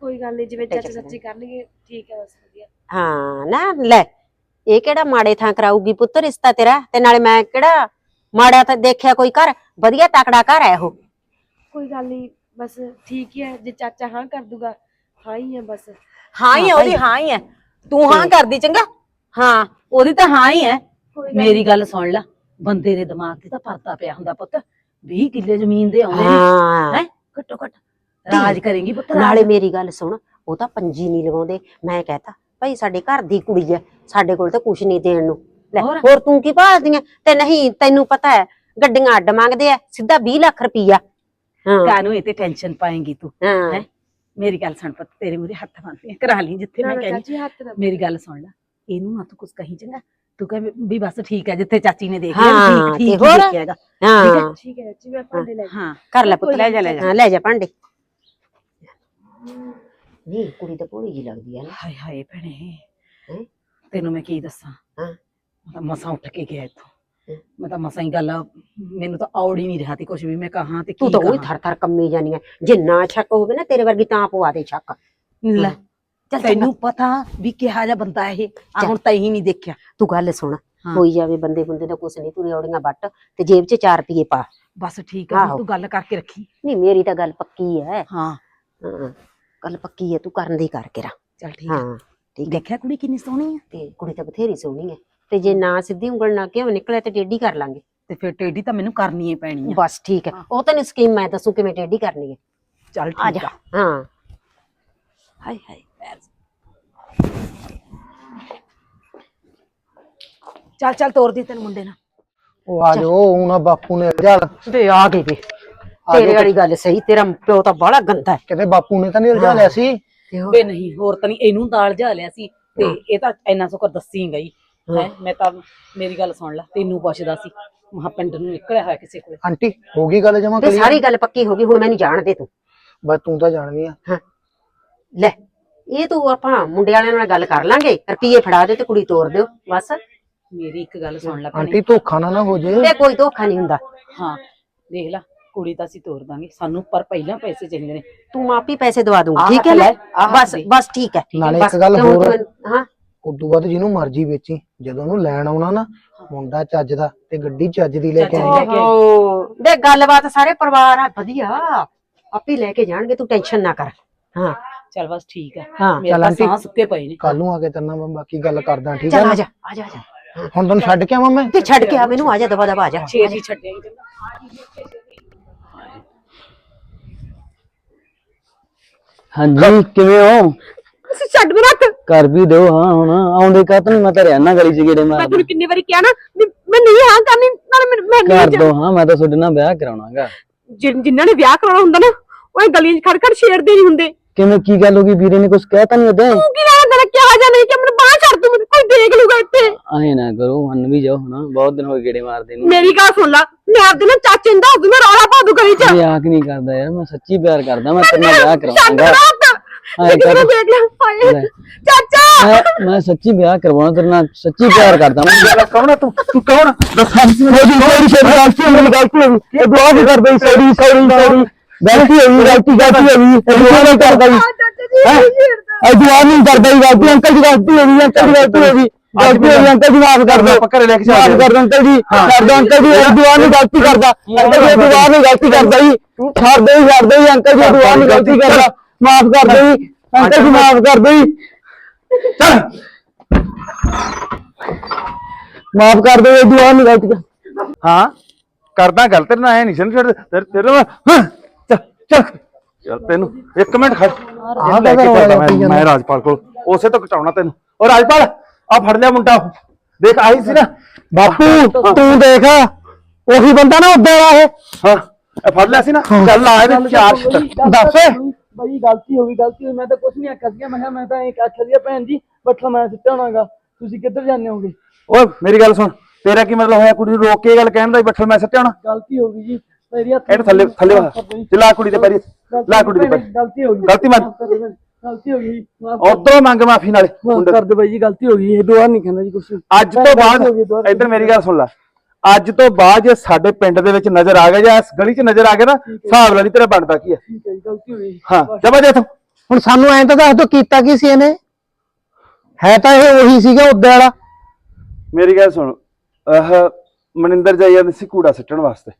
ਕੋਈ ਗੱਲ ਨਹੀਂ ਜਿਵੇਂ ਚਾਚਾ। ਚਾਚੀ ਕਰਨਗੇ ਠੀਕ ਹੈ ਬਸ ਵਧੀਆ। ਹਾਂ ਨਾ ਲੈ। ਇਹ ਕਿਹੜਾ ਮਾੜੇ ਥਾਂ ਕਰਾਊਗੀ ਪੁੱਤ ਰਿਸ਼ਤਾ ਤੇਰਾ? ਤੇ ਨਾਲੇ ਮੈਂ ਕਿਹੜਾ ਮਾੜਾ ਤਾਂ ਦੇਖਿਆ ਕੋਈ ਘਰ? ਵਧੀਆ ਤਕੜਾ ਘਰ ਹੈ ਉਹ। ਕੋਈ ਗੱਲ ਨਹੀਂ ਬਸ ਠੀਕ ਹੀ ਹੈ ਜੇ ਚਾਚਾ ਹਾਂ ਕਰ ਦੂਗਾ ਹਾਂ ਹੀ ਹੈ ਬਸ। ਹਾਂ ਹੀ ਹੈ ਹਾਂ ਉਹਦੀ ਹਾਂ ਹੀ ਹੈ। ਤੂੰ ਹਾਂ ਕਰਦੀ ਚੰਗਾ? ਹਾਂ ਉਹਦੀ ਤਾਂ ਹਾਂ ਹੀ ਹੈ। ਕੋਈ ਗੱਲ ਮੇਰੀ ਗੱਲ ਸੁਣ ਲੈ ਬੰਦੇ ਦੇ ਦਿਮਾਗ ਤੇ ਤਾਂ ਪਰਦਾ ਪਿਆ ਹੁੰਦਾ ਪੁੱਤ। 20 ਕਿੱਲੇ ਜ਼ਮੀਨ ਦੇ ਆਉਂਦੇ ਨੇ। ਹਾਂ। ਹੈ? ਘੱਟੋ ਘੱਟ ਰਾਜ ਕਰੇਗੀ ਪੁੱਤ ਰਾਜ। ਨਾਲੇ ਮੇਰੀ ਗੱਲ ਸੁਣ ਉਹ ਤਾਂ ਪੰਜੀ ਨਹੀਂ ਲਗਾਉਂਦੇ ਮੈਂ ਕਹਤਾ ਭਾਈ ਸਾਡੇ ਘਰ ਦੀ ਕੁੜੀ ਹੈ ਸਾਡੇ ਕੋਲ ਤਾਂ ਕੁਝ ਨਹੀਂ ਦੇਣ ਨੂੰ। ਲੈ ਹੋਰ? ਹੋਰ ਤੂੰ ਕੀ ਭਾਲਦੀ ਐ ਤੇ ਨਹੀਂ ਤੈਨੂੰ ਪਤਾ ਹੈ ਗੱਡੀਆਂ ਅੱਡ ਮੰਗਦੇ ਆ ਸਿੱਧਾ 20 ਲੱਖ ਰੁਪਈਆ। ਹਾਂ। ਕਾਨੂੰ ਇਹ ਤੇ ਟੈਨਸ਼ਨ ਪਾਏਂਗੀ ਤੂੰ ਹਾਂ। ਹੈਂ? ਮੇਰੀ ਗੱਲ ਸੁਣ ਪੁੱਤ ਤੇਰੇ ਮੂਰੇ ਹੱਥ ਬੰਨ੍ਹਦੇ ਆ ਕਰਾ ਲਈ ਜਿੱਥੇ ਮੈਂ ਕਹਿੰਦੀ ਚਾਚੀ ਹੱਥ ਨਾ ਮੇਰੀ ਗੱਲ ਸੁਣ ਲੈ ਇਹਨੂੰ ਨਾ ਤੂੰ ਕੁਝ ਕਹੀ ਚੰਗਾ ਤੂੰ ਕਹੇ ਵੀ ਬਸ ਠੀਕ ਹੈ ਜਿੱਥੇ ਚਾਚੀ ਨੇ ਦੇਖ ਹਾਂ, ਲਿਆ ਠੀਕ ਤੇ ਠੀਕ ਹੀ ਹੋਰ? ਦੇਖਿਆ ਹੈਗਾ। ਹਾਂ। ਠੀਕ ਹੈ ਜੀ ਮੈਂ ਭਾਂਡੇ ਲੈ ਹਾਂ। ਕਰ ਲੈ ਪੁੱਤ ਲੈ ਜਾ ਲੈ ਜਾ। ਹਾਂ, ਲੈ ਜਾ ਭਾਂਡੇ। ਨਹੀਂ ਕੁੜੀ ਤਾਂ ਭੋਲੀ ਜੀ ਲੱਗਦੀ ਹੈ ਨਾ। ਹਾਏ ਹਾਏ ਭੈਣੇ ਹੈਂ? ਤੈਨੂੰ ਮੈਂ ਕੀ ਦੱਸਾਂ? ਹਾਂ। ਮੈਂ ਤਾਂ ਮਸਾਂ ਉੱਠ ਕੇ ਗਿਆ ਇੱਥੋਂ। ਹੈਂ? ਮੈਂ ਤਾਂ ਮਸਾਂ ਹੀ ਗੱਲ ਮੈਨੂੰ ਤਾਂ ਔੜ ਹੀ ਨਹੀਂ ਰਿਹਾ ਤੇ ਕੁਝ ਵੀ ਮੈਂ ਕਹਾਂ ਤੇ ਤੂੰ ਕੀ ਤਾਂ ਉਹੀ ਕਹਾਂ ਥਰ ਥਰ ਕੰਮੀ ਜਾਨੀ ਹੈ ਜੇ ਨਾ ਸ਼ੱਕ ਹੋਵੇ ਨਾ ਤੇਰੇ ਵਰਗੀ ਤਾਂ ਪਵਾ ਦੇ ਸ਼ੱਕ ਲੈ ਚੱਲ ਤੈਨੂੰ ਪਤਾ ਵੀ ਕਿਹਾ ਜਾ ਬੰਦਾ ਇਹ ਆ। ਹੁਣ ਤੈਂ ਹੀ ਨਹੀਂ ਦੇਖਿਆ। ਤੂੰ ਗੱਲ ਸੁਣ। ਹਾਂ। ਹੋਈ ਜਾਵੇ ਬੰਦੇ ਬੰਦੇ ਦਾ ਕੁਛ ਨਹੀਂ ਤੂੰ ਔੜੀਆਂ ਵੱਟ ਤੇ ਜੇਬ 'ਚ 4 ਰੁਪਏ ਪਾ। ਬਸ ਠੀਕ ਆ ਹੁਣ ਆਹੋ। ਤੂੰ ਗੱਲ ਕਰਕੇ ਰੱਖੀ। ਨਹੀਂ ਮੇਰੀ ਤਾਂ ਗੱਲ ਪੱਕੀ ਹੈ ਹਾਂ। ਹਾਂ। ਗੱਲ ਪੱਕੀ ਹੈ ਤੂੰ ਕਰਨ ਦੀ ਕਰਕੇ ਰਾ ਚੱਲ ਠੀਕ ਹੈ ਹਾਂ ਠੀਕ ਹੈ ਦੇਖਿਆ ਕੁੜੀ ਕਿੰਨੀ ਸੋਹਣੀ ਹੈ ਤੇ ਕੁੜੀ ਤਾਂ ਬਥੇਰੀ ਸੋਹਣੀ ਹੈ ਤੇ ਜੇ ਨਾ ਸਿੱਧੀ ਉਂਗਲ ਨਾ ਕਿਉਂ ਨਿਕਲੇ ਤੇ ਟੇਢੀ ਕਰ ਲਾਂਗੇ। ਤੇ ਫਿਰ ਟੇਢੀ ਤਾਂ ਮੈਨੂੰ ਕਰਨੀ ਹੀ ਪੈਣੀ ਆ। ਬਸ ਠੀਕ ਹੈ। ਉਹ ਤੈਨੂੰ ਸਕੀਮ ਮੈਂ ਦੱਸੂ ਕਿਵੇਂ ਟੇਢੀ ਕਰਨੀ ਹੈ ਚੱਲ ਆ ਠੀਕ ਜਾ। ਆ। ਹਾਂ। ਹਾਏ ਹਾਏ ਪੈਰ। ਚੱਲ ਚੱਲ ਤੋਰ ਦੀ ਤੈਨੂੰ ਮੁੰਡੇ ਨਾਲ। ਉਹ ਆ ਜਾਓ ਉਹਨਾਂ ਬਾਪੂ ਨੇ ਚੱਲ ਤੇ ਆ ਗਏ ਵੇ ਆ ਤੇਰੇ ਵਾਲੀ ਗੱਲ ਸਹੀ ਤੇਰਾ ਪਿਓ ਤਾਂ ਬੜਾ ਗੰਦਾ ਹੈ। ਕਿਤੇ ਬਾਪੂ ਨੇ ਤਾਂ ਨਹੀਂ ਉਲਝਾ ਲਿਆ ਸੀ? ਤੇ ਵੇ ਨਹੀਂ ਹੋਰ ਤਾਂ ਨਹੀਂ ਇਹਨੂੰ ਦਾਲ ਜਾ ਲਿਆ ਸੀ। ਤੇ ਇਹ ਤਾਂ ਇੰਨਾ ਸੁਕਰ ਦੱਸੀ ਗਈ। ਹੈ। ਮੈਂ ਤਾਂ ਮੇਰੀ ਗੱਲ ਸੁਣ ਲੈ ਤੈਨੂੰ ਪੁੱਛਦਾ ਸੀ ਮਹਾ ਪਿੰਡ ਨੂੰ ਨਿਕਲਿਆ ਹੋਇਆ ਕਿਸੇ ਕੋਲੇ? ਆਂਟੀ ਹੋ ਗਈ ਗੱਲ ਜਮਾ ਤੇ ਕਰੀ ਸਾਰੀ ਗੱਲ ਪੱਕੀ ਹੋ ਗਈ ਹੁਣ ਮੈਨੂੰ ਜਾਣ ਦੇ ਤੂੰ। ਬਸ ਤੂੰ ਤਾਂ ਜਾਣਦੀ ਆ। ਲੈ ਇਹ ਤੂੰ ਆਪਾਂ ਮੁੰਡੇ ਵਾਲਿਆਂ ਨਾਲ ਗੱਲ ਕਰ ਲਾਂਗੇ ਰੁਪਈਏ ਫੜਾ ਦੇ ਤੇ ਕੁੜੀ ਤੋਰ ਦਿਓ ਬਸ। ਮੇਰੀ ਇੱਕ ਗੱਲ ਸੁਣ ਲੈ ਭੈਣੇ। ਆਂਟੀ ਧੋਖਾ ਨਾ ਨਾ ਹੋ ਜੇ। ਤੇ ਕੋਈ ਧੋਖਾ ਨਹੀਂ ਹੁੰਦਾ। ਹਾਂ ਦੇਖ ਲੈ ਕੁੜੀ ਤਾਂ ਅਸੀਂ ਤੋਰ ਦਾਂਗੇ। ਸਾਨੂੰ ਪਰ ਪਹਿਲਾਂ ਪੈਸੇ ਚਾਹੀਦੇ ਨੇ। ਤੂੰ ਮਾਪੀ ਪੈਸੇ ਦਵਾ ਦੂੰਗੀ ਆਹ ਠੀਕ ਹੈ ਹੱਥ ਨਾ? ਲੈ, ਆਹ ਹੱਥ ਬਸ ਦੇ। ਬਸ ਠੀਕ ਹੈ। ਨਾਲੇ ਬਸ, ਇੱਕ ਗੱਲ ਤੇ ਹੋਰ- ਤੂੰ- ਹਾਂ। ਉਦੋਂ ਬਾਅਦ ਜਿਹਨੂੰ ਮਰਜ਼ੀ ਵੇਚੀ ਜਦੋਂ ਉਹਨੂੰ ਲੈਣ ਆਉਣਾ ਨਾ ਮੁੰਡਾ ਚੱਜ ਦਾ ਤੇ ਗੱਡੀ ਚੱਜ ਦੀ ਲੈ ਕੇ ਦੀ। ਆਈ ਲੈ ਕੇ ਆਈ। ਓਹੋ। ਦੇ ਗੱਲਬਾਤ ਸਾਰੇ ਪਰਿਵਾਰ ਆ ਵਧੀਆ। ਆਪੇ ਲੈ ਕੇ ਜਾਣਗੇ ਤੂੰ ਟੈਨਸ਼ਨ ਨਾ ਕਰ। ਹਾਂ। ਚੱਲ ਬਸ ਠੀਕ ਹੈ। ਹਾਂ ਮੇਰੇ ਚੱਲ ਤਾਂ ਆਂਟੀ। ਸਾਹ ਸੁੱਕੇ ਪਏ ਨੇ। ਕੱਲ ਨੂੰ ਆ ਕੇ ਤੇਰੇ ਨਾਲ ਮੈਂ ਬਾਕੀ ਗੱਲ ਕਰਦਾ ਠੀਕ ਹੈ ਚੱਲ ਨਾ? ਆ ਜਾ ਆ ਜਾ ਆ ਜਾ। ਹੁਣ ਤੈਨੂੰ ਛੱਡ ਕੇ ਆਵਾਂ ਮੈਂ? ਤੇ ਛੱਡ ਕੇ ਆ ਮੈਨੂੰ ਆ ਜਾ ਦਵਾ ਦਵਾ ਆ ਜਾ। ਛੇਤੀ ਛੱਡਿਆ ਹਾਂਜੀ ਕਿਵੇਂ ਹੋ? ਤੁਸੀਂ ਛੱਡ ਦੋ ਰੱਖ ਕਰ ਵੀ ਦਿਓ ਹਾਂ ਹੁਣ ਆਉਂਦੇ ਕਾ ਨਹੀਂ ਮੈਂ ਤਾਂ ਰਹਿਣਾ ਗਲੀ ਚ ਗੇੜੇ ਮੈਂ ਮਾਰ ਤੁਹਾਨੂੰ ਕਿੰਨੀ ਵਾਰੀ ਕਿਹਾ ਨਾ ਵੀ ਮੈਂ ਨਹੀਂ ਹਾਂ ਕਰਨੀ ਨਾਲੇ ਮੈਂ- ਮੈਂ ਕਰ ਨਹੀਂ ਦੋ ਹਾਂ ਮੈਂ ਤਾਂ ਤੁਹਾਡੇ ਨਾਲ ਵਿਆਹ ਕਰਾਉਣਾਗਾ। ਜਿ- ਜਿਨ੍ਹਾਂ ਨੇ ਵਿਆਹ ਕਰਾਉਣਾ ਹੁੰਦਾ ਨਾ ਉਹ ਇਹ ਗਲੀਆਂ 'ਚ ਖੜ ਖੜ ਛੇੜਦੇ ਨਹੀਂ ਹੁੰਦੇ। ਕਿਵੇਂ ਕੀ ਗੱਲ ਹੋ ਗਈ? ਵੀਰੇ ਨੇ ਕੁਝ ਕਹਿਤਾ ਨਹੀਂ ਉਹਦੇ? ਤੂੰ ਕੀ ਲੈਣਾ ਦੇਣਾ ਕਿਹਾ ਜਾਂ ਨਹੀਂ ਕਿ ਮੈਨੂੰ ਬਾਹਰ ਛੱਡ ਤੂੰ ਮੈਨੂੰ ਕੋਈ ਦੇਖ ਲੂਗਾ ਇੱਥੇ। ਆਏ ਨਾ ਕਰੋ ਮੰਨ ਵੀ ਜਾਓ ਹੁਣ ਬਹੁਤ ਦਿਨ ਹੋ ਗਏ ਗੇੜੇ ਮਾਰਦੇ ਨੂੰ। ਮੇਰੀ ਗੱਲ ਸੁਣ ਲੈ ਮੈਂ ਆਪਦੇ ਨਾਲ ਚਾਚੇ ਨੂੰ ਦੱਸ ਦੂੰ ਮੈਂ ਰੌਲਾ ਪਾ ਦੂੰ ਗਲੀ 'ਚ। ਮਜ਼ਾਕ ਨਹੀਂ ਕਰਦਾ ਯਾਰ ਮੈਂ ਸੱਚੀ ਪਿਆਰ ਕਰਦਾ ਮੈਂ ਤੇਰੇ ਨਾਲ ਵਿਆਹ ਛੱਡ ਕਰਾਉਣਾਗਾ ਰਾਤ ਆਏ ਕਿਤੇ ਕਰ। ਦੇਖ ਲੈ ਹਾਏ। ਚਾਚਾ! ਮੈਂ ਸੱਚੀ ਵਿਆਹ ਕਰਵਾਉਣਾ ਤੇਰੇ ਨਾਲ ਸੱਚੀ ਪਿਆਰ ਕਰਦਾ। ਮੈਂ ਕੌਣ ਆ ਤੂੰ? ਤੂੰ ਕੌਣ? ਦੱਸ ਮੇਰੀ ਮੇਰੀ ਸ਼ੇਰ ਗਲਤੀ ਮੇਰੀ ਗਲਤੀ ਹੋ ਗਈ ਇਹ ਦੁਆ ਵੀ ਕਰਦਾ ਸੌਰੀ ਸੌਰੀ ਸੌਰੀ ਗਲਤੀ ਹੋ ਗਈ ਗਲਤੀ ਗਲਤੀ ਹੋ ਗਈ ਇਹ ਦੁਆ ਨਹੀਂ ਕਰਦਾ ਜੀ ਚਾਚਾ ਜੀ ਹੈਂ? ਛੇੜਦਾ ਇਹ ਦੁਆ ਨਹੀਂ ਕਰਦਾ ਜੀ ਗਲਤੀ ਅੰਕਲ ਜੀ ਗਲਤੀ ਹੋ ਗਈ ਅੰਕਲ ਜੀ ਗਲਤੀ ਹੋ ਗਈ ਗਲਤੀ ਹੋ ਗਈ ਅੰਕਲ ਜੀ ਮਾਫ ਕਰ ਦਿਓ ਆਪਾਂ ਘਰੇ ਲੈ ਕੇ ਮਾਫ ਚੱਲਦੇ ਕਰ ਦਿਓ ਅੰਕਲ ਜੀ ਕਰ ਦਿਓ ਅੰਕਲ ਜੀ ਇਹ ਦੁਆ ਨਹੀਂ ਗਲਤੀ ਕਰਦਾ ਅੰਕਲ ਜੀ ਇਹ ਦੁਆ ਨਹੀਂ ਗਲਤੀ ਕਰਦਾ ਜੀ ਛੱਡ ਦਿਓ ਜੀ, ਛੱਡ ਦਿਓ ਜੀ ਅੰਕਲ ਜੀ ਇਹ ਦੁਆ ਨਹੀਂ ਗਲਤੀ ਕਰਦਾ ਮਾਫ ਕਰ ਦਿਓ ਜੀ ਅੰਕਲ ਜੀ ਮਾਫ ਕਰ ਦਿਓ ਜੀ ਚੱਲ ਮਾਫ ਕਰ ਦਿਓ ਇਹ ਦੁਆ ਨਹੀਂ ਗਲਤੀ ਕਰਦਾ ਹਾਂ ਕਰਦਾ ਗੱਲ ਤੇਰੇ ਨਾਲ ਐ ਨਹੀਂ ਸਮਝ ਤੇਰੇ ਤੇਰੇ ਨਾਲ ਹਾਂ, ਚੱਲ। ਚੱਲ ਚੱਲ ਤੈਨੂੰ ਇੱਕ ਮਿੰਟ ਖੜ। ਆਹ ਲੈ ਕੇ ਤਾਂ ਚੱਲਦਾ ਰੌਲਾ ਪਈ ਮੈਂ ਜਾਂਦਾ। ਮੈਂ ਰਾਜਪਾਲ ਕੋਲ। ਉਸੇ ਤੋਂ ਕਟਾਉਣਾ ਤੈਨੂੰ। ਔਰ ਰਾਜਪਾਲ ਆ ਫੜ ਲਿਆ ਮੁੰਡਾ ਉਹ। ਦੇਖ ਆਈ ਸੀ ਨਾ। ਬਾਪੂ ਤੂੰ ਦੇਖ ਉਹੀ ਬੰਦਾ ਨਾ ਉੱਦੇ ਵਾਲਾ ਇਹ। ਹਾਂ ਇਹ ਫੜ ਲਿਆ ਸੀ ਨਾ। ਚੱਲ ਆ ਇਹਦੇ ਚਾਰ ਛਿੱਤਰ। ਦੱਸ। ਬਈ ਗਲਤੀ ਹੋ ਗਈ ਗਲਤੀ ਹੋਈ। ਮੈਂ ਤਾਂ ਕੁਝ ਨਹੀਂ ਆਖਿਆ ਮੈਂ ਕਿਹਾ ਮੈਂ ਤਾਂ ਇੱਕ ਆਖਿਆ ਸੀਗਾ ਭੈਣ ਜੀ ਬੱਠਾ ਮੈਂ ਸਿੱਟਾ ਹੋਣਾਗਾ। ਤੁਸੀਂ ਕਿੱਧਰ ਜਾਂਦੇ ਹੋਗੇ? ਓਏ ਮੇਰੀ ਗੱਲ ਸੁਣ। ਤੇਰਾ ਕੀ ਮਤਲਬ ਹੋਇਆ? ਕੁੜੀ ਨੂੰ ਰੋਕ ਕੇ ਇਹ ਗੱਲ ਕਹਿਣ ਦਾ ਬੱਠਲ ਮੈਂ ਸੱਟਿਆ ਹੋਣਾ? ਗਲਤੀ ਹੋ ਗਈ ਜੀ। ਮੇਰੀ ਹੱਥ ਇਹਨੂੰ ਥੱਲੇ ਥੱਲੇ ਵਾ ਲਾ ਕੁੜੀ ਦੇ ਪੈਰੀ ਲਾ ਕੁੜੀ ਦੇ ਪੈਰੀ। ਗਲਤੀ ਹੋ ਗਈ। ਗਲਤੀ ਮੰਨ। ਮਾਫ਼ ਕਰ ਦਿਓ ਭੈਣ, ਗਲਤੀ ਹੋ ਗਈ ਮਾਫ਼ ਉਧਰੋਂ ਮੰਗ ਮਾਫੀ ਨਾਲੇ। ਮਾਫ਼ ਕਰ ਦਿਓ ਬਾਈ ਜੀ ਗਲਤੀ ਹੋ ਗਈ ਇਹ ਦੁਆ ਨਹੀਂ ਕਹਿੰਦਾ ਜੀ ਕੁਛ। ਅੱਜ ਤੋਂ ਬਾਅਦ ਇੱਧਰ ਮੇਰੀ ਗੱਲ ਸੁਣ ਲੈ। ਅੱਜ ਤੋਂ ਬਾਅਦ ਜੇ ਸਾਡੇ ਪਿੰਡ ਦੇ ਵਿੱਚ ਨਜ਼ਰ ਆ ਗਿਆ ਜਾਂ ਇਸ ਗਲੀ 'ਚ ਨਜ਼ਰ ਆ ਗਿਆ ਨਾ ਹਿਸਾਬ ਲਾ ਲਈ ਤੇਰਾ ਬਣਦਾ ਕੀ ਹੈ। ਠੀਕ ਹੈ ਜੀ ਗਲਤੀ ਹੋ ਗਈ। ਹਾਂ ਜਮਾ ਦੇ ਹੁਣ ਸਾਨੂੰ ਐਂ ਤਾਂ ਦੱਸ ਦੋ ਕੀਤਾ ਕੀ ਸੀ ਇਹਨੇ? ਹੈ ਤਾਂ ਇਹ ਉਹੀ ਸੀਗਾ ਉੱਦੇ ਵਾਲਾ। ਮੇਰੀ ਗੱਲ ਸੁਣ। ਆਹ ਮਨਿੰਦਰ ਜਾਈ ਜਾਂਦੀ ਸੀ ਕੂੜਾ ਸਿੱਟਣ ਵਾਸਤੇ।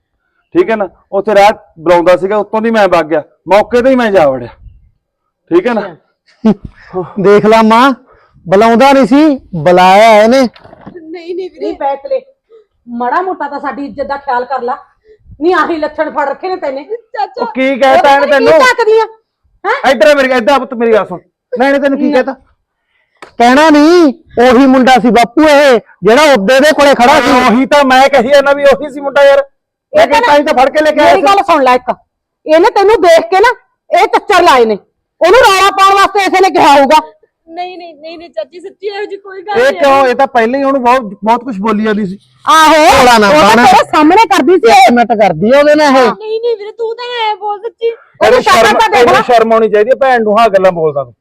ਠੀਕ ਹੈ ਨਾ? ਉੱਥੇ ਰਾਤ ਬੁਲਾਉਂਦਾ ਸੀਗਾ ਉੱਤੋਂ ਦੀ ਮੈਂ ਵਗ ਗਿਆ। ਮੌਕੇ ਤੇ ਹੀ ਮੈਂ ਜਾ ਵੜਿਆ। ਠੀਕ ਹੈ ਨਾ? ਦੇਖ ਲਾ ਮਾਂ ਬੁਲਾਉਂਦਾ ਨਹੀਂ ਸੀ ਬੁਲਾਇਆ ਇਹਨੇ। ਨਹੀਂ ਨਹੀਂ ਵੀਰੇ। ਨਹੀਂ ਬੈਤਲੇ। ਮੜਾ ਮੋਟਾ ਤਾਂ ਸਾਡੀ ਇੱਜ਼ਤ ਦਾ ਖਿਆਲ ਕਰ ਲਾ। ਨਹੀਂ ਆਹੀ ਲੱਛਣ ਫੜ ਰੱਖੇ ਨੇ ਤੈਨੇ। ਚਾਚਾ ਉਹ ਕੀ ਕਹਿਤਾ ਇਹਨੇ ਤੈਨੂੰ? ਚੱਕਦੀ ਆ? ਇੱਧਰ ਆ ਮੇਰੀ ਇੱਧਰ ਪੁੱਤ ਮੇਰੀ ਗੱਲ ਸੁਣ। ਮੈਂ ਇਹਨੇ ਤੈਨੂੰ ਕੀ ਕਹਿਤਾ? ਕਹਿਣਾ ਨਹੀਂ ਉਹੀ ਮੁੰਡਾ ਸੀ ਬਾਪੂ ਇਹ ਜਿਹੜਾ ਉੱਦੇ ਦੇ ਕੋਲੇ ਖੜਾ ਸੀ। ਉਹੀ ਤਾਂ ਮੈਂ ਕਹੀ ਜਾਂਦਾ ਵੀ ਉਹੀ ਸੀ ਮੁੰਡਾ ਯਾਰ। ਮੈਂ ਤਾਂ ਕਹਿੰਦਾ ਤਾਂ ਫੜ ਕੇ ਲੈ ਕੇ ਆਇਆ ਮੇਰੀ ਸੀ। ਗੱਲ ਸੁਣ ਲੈ ਇੱਕ। ਇਹਨੇ ਤੈਨੂੰ ਦੇਖ ਕੇ ਨਾ ਇਹ ਚੱਚਰ ਲਾਏ ਨੇ। ਉਹਨੂੰ ਰੌਲਾ ਪਾਉਣ ਵਾਸਤੇ ਇਸੇ ਨੇ ਕਿਹਾ ਹੋਊਗਾ। ਨਹੀਂ ਨਹੀਂ ਨਹੀਂ ਨਹੀਂ ਚਾਚੀ ਸੱਚੀ ਇਹੋ ਜੀ ਕੋਈ ਗੱਲ ਇਹ ਨਹੀਂ ਕਿਉਂ? ਇਹ ਤਾਂ ਪਹਿਲਾਂ ਹੀ ਉਹਨੂੰ ਬਹੁਤ ਬਹੁਤ ਕੁਝ ਬੋਲੀ ਜਾਂਦੀ ਸੀ। ਆਹੋ ਭੋਲਾ ਨਾ ਉਹ ਤਾਂ ਬਣ। ਤੇਰੇ ਸਾਹਮਣੇ ਕਰਦੀ ਸੀ ਮਿੰਟ ਕਰਦੀ ਆ ਉਹਦੇ ਨਾਲ ਇਹ। ਨਹੀਂ ਨਹੀਂ ਵੀਰੇ ਤੂੰ ਤਾਂ ਐ ਬੋਲ ਸੱਚੀ। ਉਹਦੀ ਸ਼ਕਲ ਤਾਂ ਦੇਖ ਲੈ। ਤੈਨੂੰ ਸ਼ਰਮ ਆਉਣੀ ਚਾਹੀਦੀ ਹੈ ਭੈਣ ਨੂੰ ਹਾਂ ਗੱਲਾਂ ਬੋਲਦਾ ਤੂੰ।